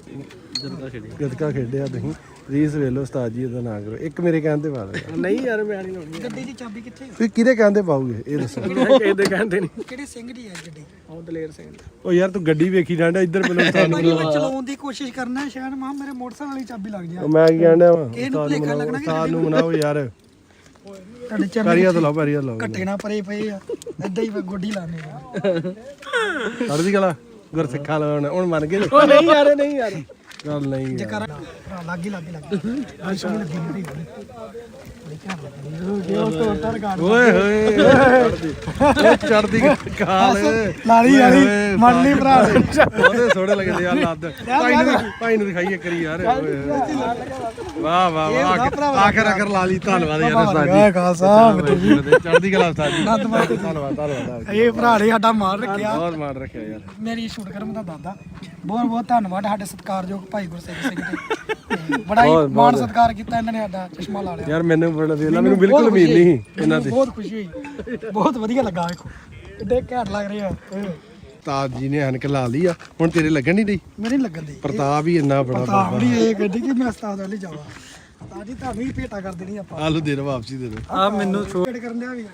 ਗੱਤਕਾ ਖੇਡਿਆ ਤੁਸੀਂ। ਰੀਸ ਵੇਖ ਲਓ ਉਸਤਾਦ ਜੀ ਦਾ ਨਾਂ ਕਰੋ। ਇੱਕ ਮੇਰੇ ਕਹਿਣ ਤੇ ਪਾ ਦਿਓ ਨਹੀਂ ਯਾਰ ਮੈਂ ਨਹੀਂ ਲਾਉਣੀ। ਗੱਡੀ ਦੀ ਚਾਬੀ ਕਿੱਥੇ ਤੁਸੀਂ ਕਿਹਦੇ ਕਹਿਣ ਤੇ ਪਾਓਗੇ? ਇਹ ਦੱਸੋ। ਕਿਸੇ ਦੇ ਕਹਿੰਦੇ ਨਹੀਂ। ਕਿਹੜੇ ਸਿੰਘ ਦੀ ਹੈ ਗੱਡੀ? ਉਹ ਦਲੇਰ ਸਿੰਘ ਉਹ ਯਾਰ ਤੂੰ ਗੱਡੀ ਵੇਖੀ ਜਾਂਦਾ ਇੱਧਰ ਪਹਿਲਾਂ ਉਸਤਾਦ ਨੂੰ ਭਾਜੀ ਮੈਂ ਚਲਾਉਣ ਦੀ ਕੋਸ਼ਿਸ਼ ਕਰਨਾ ਸ਼ਾਇਦ ਮਾਂ ਮੇਰੇ ਮੋਟਰਸਾਈਕਲ ਵਾਲੀ ਚਾਬੀ ਲੱਗ ਜਾ। ਮੈਂ ਕੀ ਕਹਿਣ ਡਿਆ ਉਸਤਾਦ ਨੂੰ ਮਨਾਓ ਲੱਗਣਾ ਕਿ ਉਸਤਾਦ ਨੂੰ ਮਨਾਓ ਯਾਰ। ਤੁਹਾਡੇ ਚਾਬੀ ਪੈਰੀਆ ਤੋਂ ਲਾਓ ਪੈਰੀਆ ਤੋਂ ਲਾਓ। ਘੱਟੇ ਨਾ ਪਰੇ ਪਏ ਆ। ਏਦਾਂ ਹੀ ਗੋਡੀ ਲਾਣੇ ਆ। ਚੜ੍ਹਦੀ ਕਲਾ ਗੁਰਸਿੱਖਾਂ ਲਾਉਣ ਹੁਣ ਮੰਨ ਗਏ। ਉਹ [LAUGHS] ਨਹੀਂ ਯਾਰ ਨਹੀਂ ਯਾਰ। ਗੱਲ ਨਹੀਂ। ਕਰ ਭਰਾ ਲੱਗ ਲੱਗ ਲੱਗ ਅੱਜ ਬੜੀ ਘੈਂਟ ਲੱਗੀ ਉਹ ਤੋੜ ਤਾੜ ਕਰ ਓਏ ਹੋਏ ਚੜਦੀ ਕਾਲ ਲਾਲੀ ਵਾਲੀ ਮੰਨ ਲਈ ਭਰਾ। ਦੇ ਉਹਦੇ ਸੋਹਣੇ ਲੱਗਦੇ ਆ ਲੱਦ। ਭਾਈ ਨੂੰ ਭਾਈ ਨੂੰ ਦਿਖਾਈਏ ਕਰੀ ਯਾਰ ਓਏ ਹੋਏ। ਵਾਹ ਵਾਹ ਵਾਹ ਆਖਰ- ਆਖਰ ਆਖਰ ਲਾ ਲਈ ਧੰਨਵਾਦ ਯਾਰ ਉਸਤਾਦ ਵਾਹ ਖਾਲਸਾ ਜੀ ਚੜਦੀ ਕਲਾ ਉਸਤਾਦ ਜੀ। ਧੰਨਵਾਦ ਧੰਨਵਾਦ। ਇਹ ਭਰਾ ਨੇ ਸਾਡਾ ਮਾਰ ਰੱਖਿਆ। ਬਹੁਤ ਮਾਣ ਰੱਖਿਆ ਯਾਰ। ਮੇਰੀ ਸ਼ੂਟ ਕਰਮ ਦਾ ਦਾਦਾ। ਬਹੁਤ ਬਹੁਤ ਧੰਨਵਾਦ ਸਾਡੇ ਸਤਿਕਾਰਯੋਗ ਭਾਈ ਗੁਰਸੇਵ ਸਿੰਘ ਜੀ। ਬੜਾ ਹੀ ਮਾਣ ਸਤਿਕਾਰ ਕੀਤਾ ਇਹਨਾਂ ਨੇ ਸਾਡਾ ਚਸ਼ਮਾ ਲਾ ਲਿਆ। ਯਾਰ ਮੈਨੂੰ ਬੜਾ ਵੇਲਾ ਮੈਨੂੰ ਬਿਲਕੁਲ ਉਮੀਦ ਨਹੀਂ। ਇਹਨਾਂ ਤੇ ਬਹੁਤ ਖੁਸ਼ੀ ਹੋਈ। ਬਹੁਤ ਵਧੀਆ ਲੱਗਾ ਵੇਖੋ। ਕਿੱਡੇ ਘੈਂਟ ਲੱਗ ਰਹੇ ਆ। ਉਸਤਾਦ ਜੀ ਨੇ ਹਨਕ ਲਾ ਲਈ ਆ। ਹੁਣ ਤੇਰੇ ਲੱਗਣ ਨਹੀਂ ਡਈ ਮੇਰੇ ਲੱਗਣ ਦੀ। ਪ੍ਰਤਾਪ ਹੀ ਇੰਨਾ ਬੜਾ ਤਾਂ ਬੜੀ ਇਹ ਗੱਡੀ ਕਿ ਮੈਂ ਉਸਤਾਦ ਵਾਲੀ ਜਾਵਾਂ। ਉਸਤਾਦ ਜੀ ਤੁਹਾਨੂੰ ਹੀ ਭੇਟਾ ਕਰ ਦੇਣੀ ਆਪਾਂ। ਆਲੂ ਦੇ ਦੋ ਵਾਪਸੀ ਦੇ ਦੋ ਆ ਮੈਨੂੰ ਵੇਟ ਕਰਨ ਦਿਆ ਵੀ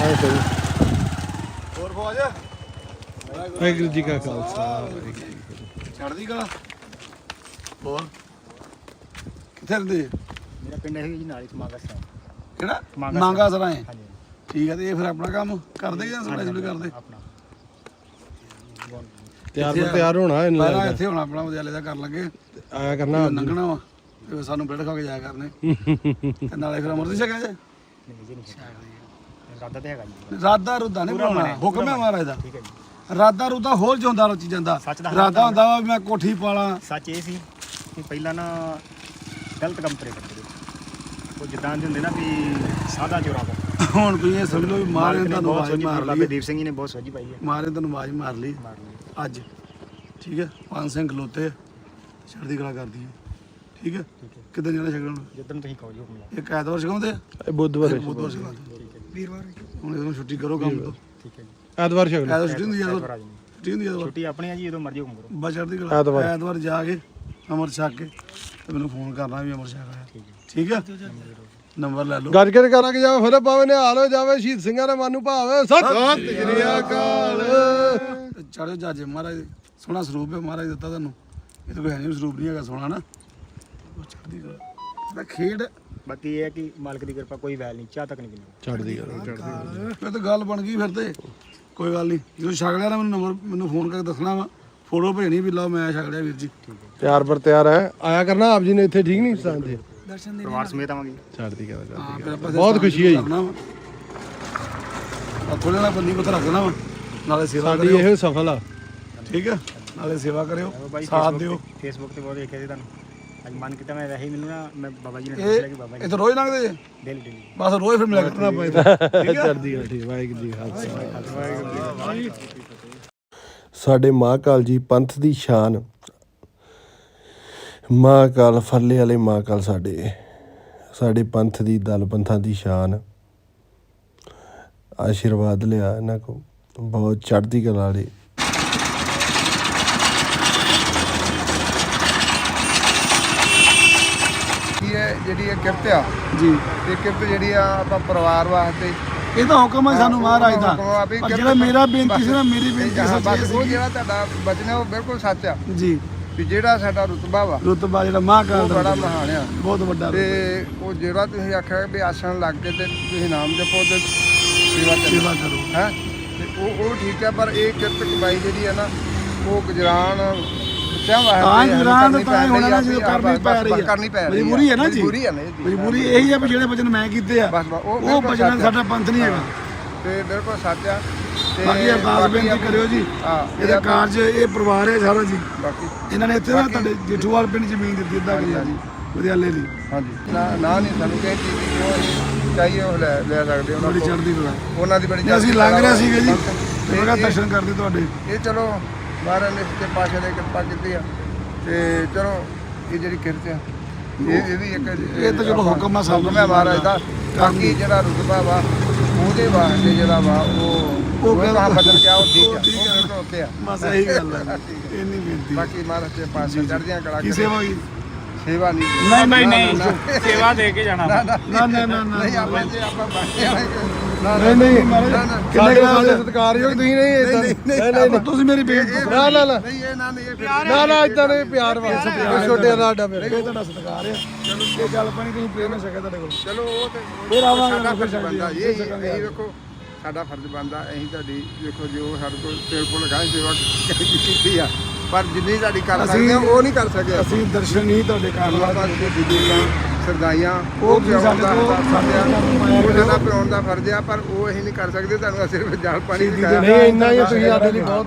ਆਏ ਸਹੀ ਹੋਰ ਫੌਜ? ਵਾਹਿਗੁਰੂ ਜੀ ਕਾ ਖਾਲਸਾ ਵਾਹਿਗੁਰੂ। ਚੜਦੀ ਕਲਾ ਹੋਰ? ਕਿੱਥੇ ਰਹਿੰਦੇ? ਮੇਰਾ ਪਿੰਡ ਹੈ ਜੀ ਨਾਲੀ ਸਮਾਗਾ ਸਾਹਿਬ ਕਿਹੜਾ? ਮੰਗਾ ਸਰਾਏ ਠੀਕ ਹੈ ਤੇ ਇਹ ਫਿਰ ਆਪਣਾ ਕੰਮ ਕਰਦੇ ਜਾਂ ਸਪਲਾਈ ਸਪਲਾਈ ਕਰਦੇ? ਆਪਣਾ। ਤਿਆਰ ਪਰ ਤਿਆਰ ਹੋਣਾ ਇਹਨੂੰ ਪਹਿਲਾਂ ਲੱਗਦਾ ਇੱਥੇ ਹੁਣ ਆਪਣਾ ਵਿਦਿਆਲੇ ਦਾ ਕਰ ਲੱਗੇ। ਆਇਆ ਕਰਨਾ ਲੰਘਣਾ ਵਾ ਤੇ ਸਾਨੂੰ ਬ੍ਰੈਡ ਖਾ ਕੇ ਜਾਇਆ ਕਰਨੇ। [LAUGHS] ਤੇ ਨਾਲੇ ਫਿਰ ਅਮਰਦੀ ਛਕਿਆ ਜੇ? ਨਹੀਂ ਜੀ ਨਹੀਂ ਰਾਦਾ ਤੇ ਹੈਗਾ ਜੀ। ਰਾਦਾ ਰੁਦਾ ਨਹੀਂ ਬਣਾਉਣਾ ਹੁਕਮ ਹੈ ਮਹਾਰਾਜ ਦਾ। ਰਾਦਾ ਰੁਦਾ ਹੋਰ ਜਿਉਂਦਾ ਰਚੀ ਜਾਂਦਾ ਸੱਚ ਦਾ ਰਾਦਾ ਹੁੰਦਾ ਵਾ ਵੀ ਮੈਂ ਕੋਠੀ ਪਾਲਾਂ। ਸੱਚ ਇਹ ਸੀ ਕਿ ਪਹਿਲਾਂ ਨਾ ਗਲਤ ਕੰਮ ਕਰੇ ਕਰਦੇ। ਉਹ ਜਿੱਦਾਂ ਦੇ ਹੁੰਦੇ ਨਾ ਵੀ ਸਾਦਾ ਚੋਰਾ ਦਾ ਹੁਣ ਤੁਸੀਂ ਇਹ ਸਮਝ ਲਓ ਵੀ ਮਾਰੇ ਤੁਹਾਨੂੰ ਬਹੁਤ ਆਵਾਜ਼ ਸੋਝੀ ਮਾਰ ਬਾਬੇ ਲਈ। ਦੀਪ ਸਿੰਘ ਜੀ ਨੇ ਬਹੁਤ ਸੋਝੀ ਪਾਈ ਹੈ। ਮਾਰੇ ਤੁਹਾਨੂੰ ਆਵਾਜ਼ ਮਾਰ ਲਈ। ਅੱਜ। ਠੀਕ ਹੈ? ਪੰਜ ਸਿੰਘ ਖਲੋਤੇ ਆ, ਚੜ੍ਹਦੀ ਕਲਾ ਕਰਦੀ ਹੈ? ਠੀਕ ਹੈ। ਕਿੱਦਾਂ ਜਾਣਾ ਛਕਣ? ਜਿੱਦਣ ਤੁਸੀਂ ਕਹੋ ਜੀ ਹੁਕਮ ਲਾ ਇੱਕ ਐਤਵਾਰ ਛਕਾਉਂਦੇ ਆ? ਇਹ ਬੁੱਧਵਾਰ ਹੈ। ਬੁੱਧਵਾਰ ਛਕਾਉਂਦੇ ਵੀਰਵਾਰ ਹੁਣ ਇਹਨੂੰ ਛੁੱਟੀ ਕਰੋ ਕੰਮ ਤੋਂ। ਠੀਕ ਹੈ ਜੀ। ਐਤਵਾਰ ਲਓ ਐਤਵਾਰ ਛੁੱਟੀ ਹੁੰਦੀ ਐਤਵਾਰ ਆ ਜੀ। ਛੁੱਟੀ ਹੁੰਦੀ ਐਤਵਾਰ। ਛੁੱਟੀ ਆਪਣੀ ਆ ਜੀ ਜਦੋਂ ਮਰਜ਼ੀ ਹੁਕਮ ਕਰੋ ਬਸ ਚੜ੍ਹਦੀ ਕਲਾ ਐਤਵਾਰ। ਐਤਵਾਰ ਜਾ ਕੇ ਅਮਰ ਛਕ ਕੇ ਤੇ ਮੈਨੂੰ ਫੋਨ ਕਰਨਾ ਵੀ ਅਮਰ ਛਕ ਆਇਆ। ਠੀਕ ਹੈ। ਨੰਬਰ ਲੈ ਲਓ। ਗੱਜ ਕੇ ਕਰਾਂਗੇ ਜਾਵੇ ਫਿਰ ਪਾਵੇ ਨਿਹਾਲ ਹੋ ਜਾਵੇ ਸ਼ਹੀਦ ਸਿੰਘਾਂ ਦੇ ਮਨ ਨੂੰ ਭਾਵੇ। ਸਤਿ ਸ੍ਰੀ ਅਕਾਲ। ਚੜ੍ਹੋ ਜਾਜੇ ਮਹਾਰਾਜ ਸੋਹਣਾ ਸਰੂਪ ਹੈ ਮਹਾਰਾਜ ਦਿੱਤਾ ਤੁਹਾਨੂੰ। ਇਹ ਤਾਂ ਕੋਈ ਹੈ ਨਹੀਂ ਸਰੂਪ ਨਹੀਂ ਹੈਗਾ ਸੋਹਣਾ ਨਾ। ਉਹ ਚੜ੍ਹਦੀ ਕਲਾ। ਇਹਦਾ ਖੇਡ ਬਾਕੀ ਇਹ ਹੈ ਕਿ ਮਾਲਕ ਦੀ ਕਿਰਪਾ ਕੋਈ ਵੈਲ ਨਹੀਂ ਚਾਹ ਤੱਕ ਨਹੀਂ ਪੀਣੀ ਛੱਡਦੀ ਗੱਲ ਫਿਰ ਤਾਂ ਗੱਲ ਬਣ ਗਈ ਫਿਰ ਤੇ। ਕੋਈ ਗੱਲ ਨਹੀਂ ਜਦੋਂ ਛਕ ਲਿਆ ਨਾ ਮੈਨੂੰ ਨੰਬਰ ਮੈਨੂੰ ਫੋਨ ਕਰਕੇ ਦੱਸਣਾ ਵਾ। ਫੋਟੋ ਭੇਜਣੀ ਵੀ ਲਓ ਮੈਂ ਛਕ ਲਿਆ ਵੀਰ ਜੀ। ਪਿਆਰ ਪਰ ਤਿਆਰ ਹੈ। ਆਇਆ ਕਰਨਾ ਆਪ ਜੀ ਨੇ ਇੱਥੇ ਠੀਕ ਨਹੀਂ ਦਰਸ਼ਨ ਦੇ ਪਰਿਵਾਰ ਸਮੇਤ ਆਵਾਂਗੇ। ਛੱਡਦੀ ਗੱਲ ਹਾਂ, ਆਪਾਂ ਬਹੁਤ ਖੁਸ਼ੀ ਹੋਈ। ਥੋੜੇ ਨਾਲ ਬੰਦੀ ਪਤਾ ਰੱਖ ਦੇਣਾ ਵਾ। ਨਾਲੇ ਸੇਵਾ ਸਾਡੀ ਇਹ ਸਫਲ ਆ। ਠੀਕ ਹੈ? ਨਾਲੇ ਸੇਵਾ ਕਰਿਓ ਸਾਥ ਦਿਓ। ਤੇ- Facebook ਤੇ ਬਹੁਤ ਦੇਖਿਆ ਸੀ ਤੁਹਾਨੂੰ। ਅੱਜ ਮਨ ਕੀਤਾ ਮੈਂ ਵੈਸੇ ਹੀ ਮੈਨੂੰ ਨਾ ਮੈਂ ਬਾਬਾ ਜੀ ਨੇ ਇਹ ਦੱਸਿਆ ਕਿ ਬਾਬਾ ਜੀ ਇੱਥੇ ਰੋਜ਼ ਲੰਘਦੇ ਜੇ? ਡੇਲੀ ਡੇਲੀ ਬਸ ਰੋਜ਼ ਫਿਰ ਮਿਲਿਆ ਕਰਨਾ ਆਪਾਂ ਇੱਥੇ ਚੜ੍ਹਦੀ ਗੱਲ ਠੀਕ ਵਾਹਿਗੁਰੂ ਜੀ ਕਾ ਖਾਲਸਾ। ਸਾਡੇ ਮਹਾਕਾਲ ਜੀ ਪੰਥ ਦੀ ਸ਼ਾਨ। ਮਹਾਕਾਲ ਫਰਲੇ ਵਾਲੇ ਮਹਾਕਾਲ ਸਾਡੇ। ਸਾਡੇ ਪੰਥ ਦੀ ਦਲ ਪੰਥਾਂ ਦੀ ਸ਼ਾਨ। ਆਸ਼ੀਰਵਾਦ ਲਿਆ ਇਹਨਾਂ ਕੋ ਬਹੁਤ ਚੜ੍ਹਦੀ ਕਲਾ ਵਾਲੇ ਕੀ ਹੈ ਜਿਹੜੀ ਇਹ ਕਿਰਤ ਆ ਜੀ। ਇਹ ਕਿਰਤ ਜਿਹੜੀ ਆ ਆਪਾਂ ਪਰਿਵਾਰ ਵਾਸਤੇ ਇਹ ਤਾਂ ਹੁਕਮ ਹੈ ਸਾਨੂੰ ਮਹਾਰਾਜ ਦਾ। ਪਰ ਜਿਹੜਾ ਮੇਰਾ ਬੇਨਤੀ ਸੀ ਨਾ ਮੇਰੀ ਬੇਨਤੀ ਸੱਚੀ ਉਹ ਸੀ ਜਿਹੜਾ ਤੁਹਾਡਾ ਬਚਨ ਹੈ ਉਹ ਬਿਲਕੁਲ ਸੱਚ ਆ। ਜੀ। ਵੀ ਜਿਹੜਾ ਸਾਡਾ ਰੁਤਬਾ ਵਾ ਰੁਤਬਾ ਜਿਹੜਾ ਮਹਾਕਾਲ ਉਹ ਦਾ ਬੜਾ। ਮਹਾਨ ਆ। ਬਹੁਤ ਵੱਡਾ ਤੇ। ਉਹ ਜਿਹੜਾ ਤੁਸੀਂ ਆਖਿਆ ਵੀ ਆਸਣ ਲੱਗ ਕੇ ਤੇ ਤੁਸੀਂ ਨਾਮ ਜਪੋ ਤੇ ਸੇਵਾ ਕਰੋ। ਸੇਵਾ ਕਰੋ। ਹੈ? ਤੇ ਉਹ ਉਹ ਠੀਕ ਆ ਪਰ ਇਹ ਕਿਰਤ ਕਮਾਈ ਜਿਹੜੀ ਆ ਨਾ ਉਹ ਗੁਜਰਾਨ ਬੱਚਿਆਂ ਵਾਸਤੇ ਤਾਂ ਸਾਨੂੰ ਗੁਜਰਾਨ ਕਰਨੀ ਤਾਂ ਹੀ ਹੋਣਾ ਨਾ ਪੈਂਦੀ ਜਦੋਂ ਆ, ਕਰਨੀ ਬਸ- ਪੈ ਬਸ- ਰਹੀ ਬਸ ਹੈ ਕਰਨੀ ਪੈ ਰਹੀ ਮਜਬੂਰੀ ਹੈ ਨਾ ਜੀ? ਮਜਬੂਰੀ ਹੈ ਨਾ ਜੀ ਮਜਬੂਰੀ ਇਹੀ ਹੈ ਵੀ ਜਿਹੜੇ ਵਚਨ ਮੈਂ ਕੀਤੇ ਆ ਬਸ- ਬਸ ਉਹ ਉਹ ਬਿਲਕੁਲ ਵਚਨਾਂ ਸੱਚ ਆ। ਸਾਡਾ ਪੰਥ ਨਹੀਂ ਹੈਗਾ। ਤੇ ਬਿਲਕੁਲ ਸੱਚ ਆ। ਤੇ ਬਾਕੀ ਅਰਦਾਸ ਬੇਨਤੀ ਕਰਿਓ ਜੀ ਹਾਂ ਇਹਦਾ ਕਾਰਜ ਇਹ ਪਰਿਵਾਰ ਹੈ ਸਾਰਾ ਜੀ। ਬਾਕੀ ਇਹਨਾਂ ਨੇ ਇੱਥੇ ਨਾ ਤੁਹਾਡੇ ਜੇਠੂਵਾਲ ਪਿੰਡ ਜ਼ਮੀਨ ਦਿੱਤੀ ਅੱਧਾ ਕਿੱਲਾ ਜੀ ਵਿਦਿਆਲੇ ਲਈ ਹਾਂਜੀ। ਨਾ ਨਾ ਨਹੀਂ ਸਾਨੂੰ ਕਿਸੇ ਚੀਜ਼ ਦੀ ਉਹ ਨਹੀਂ ਚਾਹੀਏ ਉਹ ਲੈ ਲੈ ਸਕਦੇ ਉਹਨਾਂ ਚੜ੍ਹਦੀ ਕਲਾ। ਉਹਨਾਂ ਦੀ ਬੜੀ ਅਸੀਂ ਲੰਘ ਰਹੇ ਸੀਗੇ ਜੀ। ਤੇ ਮੈਂ ਕਿਹਾ ਇਹ- ਦਰਸ਼ਨ ਕਰਦੇ ਤੁਹਾਡੇ। ਇਹ ਚਲੋ ਮਹਾਰਾਜ ਨੇ ਸੱਚੇ ਪਾਤਸ਼ਾਹ ਨੇ ਕਿਰਪਾ ਕੀਤੀ ਆ। ਤੇ ਚਲੋ ਇਹ ਜਿਹੜੀ ਕਿਰਤ ਆ ਇਹ ਇਹ ਵੀ ਇੱਕ ਇਹ ਤਾਂ ਚਲੋ ਹੁਕਮ ਆ ਸਭ ਹੁਕਮ ਹੈ ਮਹਾਰਾਜ ਦਾ। ਬਾਕੀ ਜਿਹੜਾ ਰੁਤਬਾ ਵਾ ਉਹਦੇ ਵਾਸਤੇ ਜਿਹੜਾ ਵਾ ਉਹ ਉਹ ਕਹਾਂ ਬਦਲ ਗਿਆ ਉਹ ਠੀਕ ਆ ਉਹ ਉੱਤੇ ਆ। ਬਸ ਇਹੀ ਗੱਲ ਹੈ [LAUGHS] ਇੰਨੀ ਬੇਨਤੀ ਬਾਕੀ ਮਹਾਰਾਜ ਦੇ ਪਾਸੇ ਚੜ੍ਹਦੀਆਂ ਕਲਾ ਕੀ ਕਰੇ। ਸੇਵਾ ਹੋਈ? ਸੇਵਾ ਨਹੀਂ ਨਹੀਂ ਨਹੀਂ ਸੇਵਾ ਦੇ ਕੇ ਜਾਣਾ। ਨਾ ਨਾ। ਨਾ ਨਾ ਨਹੀਂ ਆਪਾਂ ਜੇ ਆਪਾਂ ਬਾਕੀ ਨਹੀਂ ਨਹੀਂ। ਕਿੰਨੇ ਗ੍ਰਾਮ ਸਾਡੇ? ਸਤਿਕਾਰਯੋਗ ਤੁਸੀਂ ਨਹੀਂ ਏਦਾਂ ਦੇ- ਨਹੀਂ ਨਹੀਂ ਨਹੀਂ। ਤੁਸੀਂ ਮੇਰੀ ਬੇਨਤੀ ਨਾ ਨਾ ਨਾ। ਨਹੀਂ ਇਹ ਨਾ ਨਹੀਂ ਇਹ ਫਿਰ ਨਾ ਨਾ ਇਦਾਂ ਦੇ ਪਿਆਰ ਵਾਸਤੇ ਛੋਟੇ ਦਾ ਸਾਡਾ ਫਿਰ ਇਹ ਤੁਹਾਡਾ ਸਤਿਕਾਰ ਹੈ। ਚਲੋ। ਇਹ ਗੱਲ ਪਾਣੀ ਤੁਸੀਂ ਪ੍ਰੇਮ ਸਕਿਆ ਤੁਹਾਡੇ ਕੋਲ। ਚਲੋ ਉਹ ਤੇ ਫਿਰ ਆਵਾਂਗੇ ਸਾਡਾ ਫਿਰ ਫਰਜ਼ ਛੱਡ ਇਹ ਵੇਖੋ ਸਾਡਾ ਫਰਜ਼ ਬਣਦਾ ਅਸੀਂ ਤੁਹਾਡੀ ਦੇਖੋ ਜੋ ਸਾਡੇ ਕੋਲ ਤੇਲ ਪੁੱਲ ਲਗਾਏ ਸੇਵਾ ਕੀਤੀ ਆ। ਪਰ ਜਿੰਨੀ ਤੁਹਾਡੀ ਕਰ ਸਕਦੇ ਆ ਉਹ ਨਹੀਂ ਕਰ ਸਕੇ ਅਸੀਂ ਦਰਸ਼ਨ ਹੀ ਤੁਹਾਡੇ ਕਰਨ ਦੇ ਬਜ਼ੁਰਗਾਂ ਸਰਦਾਈਆਂ ਉਹ ਪਿਆਉਣ ਸਾਡੇ ਦਾ ਸਾਡੇ ਆ ਨਾਲ ਪਾਇਆ ਉਹ ਕਰੋ। ਸਾਡਾ ਪਿਆਉਣ ਦਾ ਫਰਜ਼ ਆ ਪਰ ਉਹ ਅਸੀਂ ਨਹੀਂ ਕਰ ਸਕਦੇ ਤੁਹਾਨੂੰ ਸਿਰਫ ਜਾਲ ਪਾਣੀ ਦਿਖਾਇਆ। ਦੇ ਨਹੀਂ ਇੰਨਾ ਹੀ ਤੁਸੀਂ ਸਾਡੇ ਲਈ ਬਹੁਤ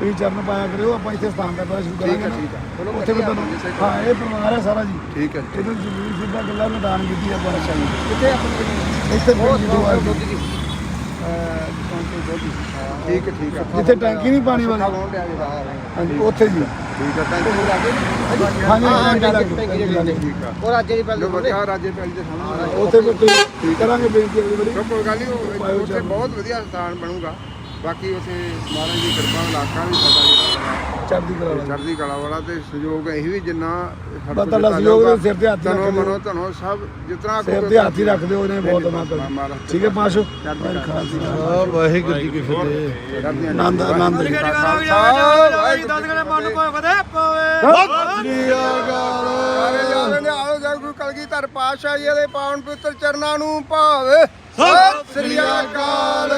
ਤੁਸੀਂ ਚਰਨ ਪਾਇਆ ਕਰਿਓ ਆਪਾਂ ਇੱਥੇ ਸਥਾਨ ਦਾ ਪਤਾ ਸ਼ੁਰੂ ਕਰਾਂਗੇ। ਠੀਕ ਹੈ ਚਲੋ ਉੱਥੇ ਵੀ ਤੁਹਾਨੂੰ ਹਾਂ ਇਹ ਪਰਿਵਾਰ ਹੈ ਸਾਰਾ ਜੀ। ਠੀਕ ਹੈ ਇਹਨੂੰ ਜ਼ਮੀਨ ਸਿੱਧਾ ਗੱਲਾਂ ਨੂੰ ਦਾਨ ਕੀਤੀ ਆਪਾਂ ਅੱਛਾ ਜੀ। ਕਿੱਥੇ ਆਪਣੇ ਇੱਥੇ ਬਹੁਤ ਬਹੁਤ ਠੀਕ ਹੈ ਠੀਕ ਹੈ। ਜਿੱਥੇ ਟੈਂਕੀ ਨਹੀਂ ਪਾਣੀ ਵਾਲੀ। ਲਾਉਣ ਲਿਆ ਜੀ ਬਾਹਰ ਹਾਂਜੀ ਉੱਥੇ ਜੀ। ਠੀਕ ਹੈ ਟੈਂਕੀ। ਨੂੰ ਲੱਗੇ ਹਾਂਜੀ ਟੈਂਕੀ ਲੱਗ ਟੈਂਕੀ ਲੱਗ ਠੀਕ ਆ। ਉਹ ਰਾਜੇ ਦੀ ਜੋ ਬੱਚਾ ਰਾਜੇ ਪੈਲ ਦੇ ਸਾਹਮਣੇ। ਉੱਥੇ ਵੀ ਤੁਸੀਂ ਕਰਾਂਗੇ ਬੇਨਤੀ ਅਗਲੀ ਵਾਰੀ। ਸੋ ਕੋਈ ਗੱਲ ਨਹੀਂ ਉਹ- ਉੱਥੇ ਬਹੁਤ ਵਧੀਆ ਸਥਾਨ ਬਣੂਗਾ। ਬਾਕੀ ਉੱਥੇ ਮਹਾਰਾਜ ਦੀ ਕਿਰਪਾ ਨਾਲ ਇਲਾਕਾ ਵੀ ਸਾਡਾ ਜਿਹੜਾ ਚੜ੍ਹਦੀ ਕਲਾ ਵਾਲਾ ਚੜ੍ਹਦੀ ਕਲਾ ਵਾਲਾ ਤੇ ਸਹਿਯੋਗ ਅਸੀਂ ਵੀ ਜਿੰਨਾ ਦਿੱਤਾ ਸਹਿਯੋਗ ਸਿਰ ਤੇ ਹੱਥ ਰੱਖ ਦਿਓ। ਮਨੋ ਧਨੋ ਸਭ ਜਿਤਨਾ ਸਿਰ ਤੇ ਹੱਥ ਹੀ ਰੱਖ ਦਿਓ ਉਹਨੇ ਬਹੁਤ ਆਨੰਦ ਠੀਕ ਹੈ ਪਾਸ਼ੋ ਚੜ੍ਹਦੀ ਕਲਾ। ਆ ਵਾਹਿਗੁਰੂ ਜੀ ਕੀ ਫਤਿਹ ਆਨੰਦ ਆਨੰਦ ਜੀ। ਸਾਰੇ ਜਾਵੇ ਨੇ ਆਓ ਜਾ ਗੁਰੂ ਕਲਗੀਧਰ ਪਾਤਸ਼ਾਹ ਜੀ ਦੇ ਪਾਵਨ ਪਵਿੱਤਰ ਚਰਨਾਂ ਨੂੰ ਭਾਵੇ ਸਤਿ ਸ੍ਰੀ ਅਕਾਲ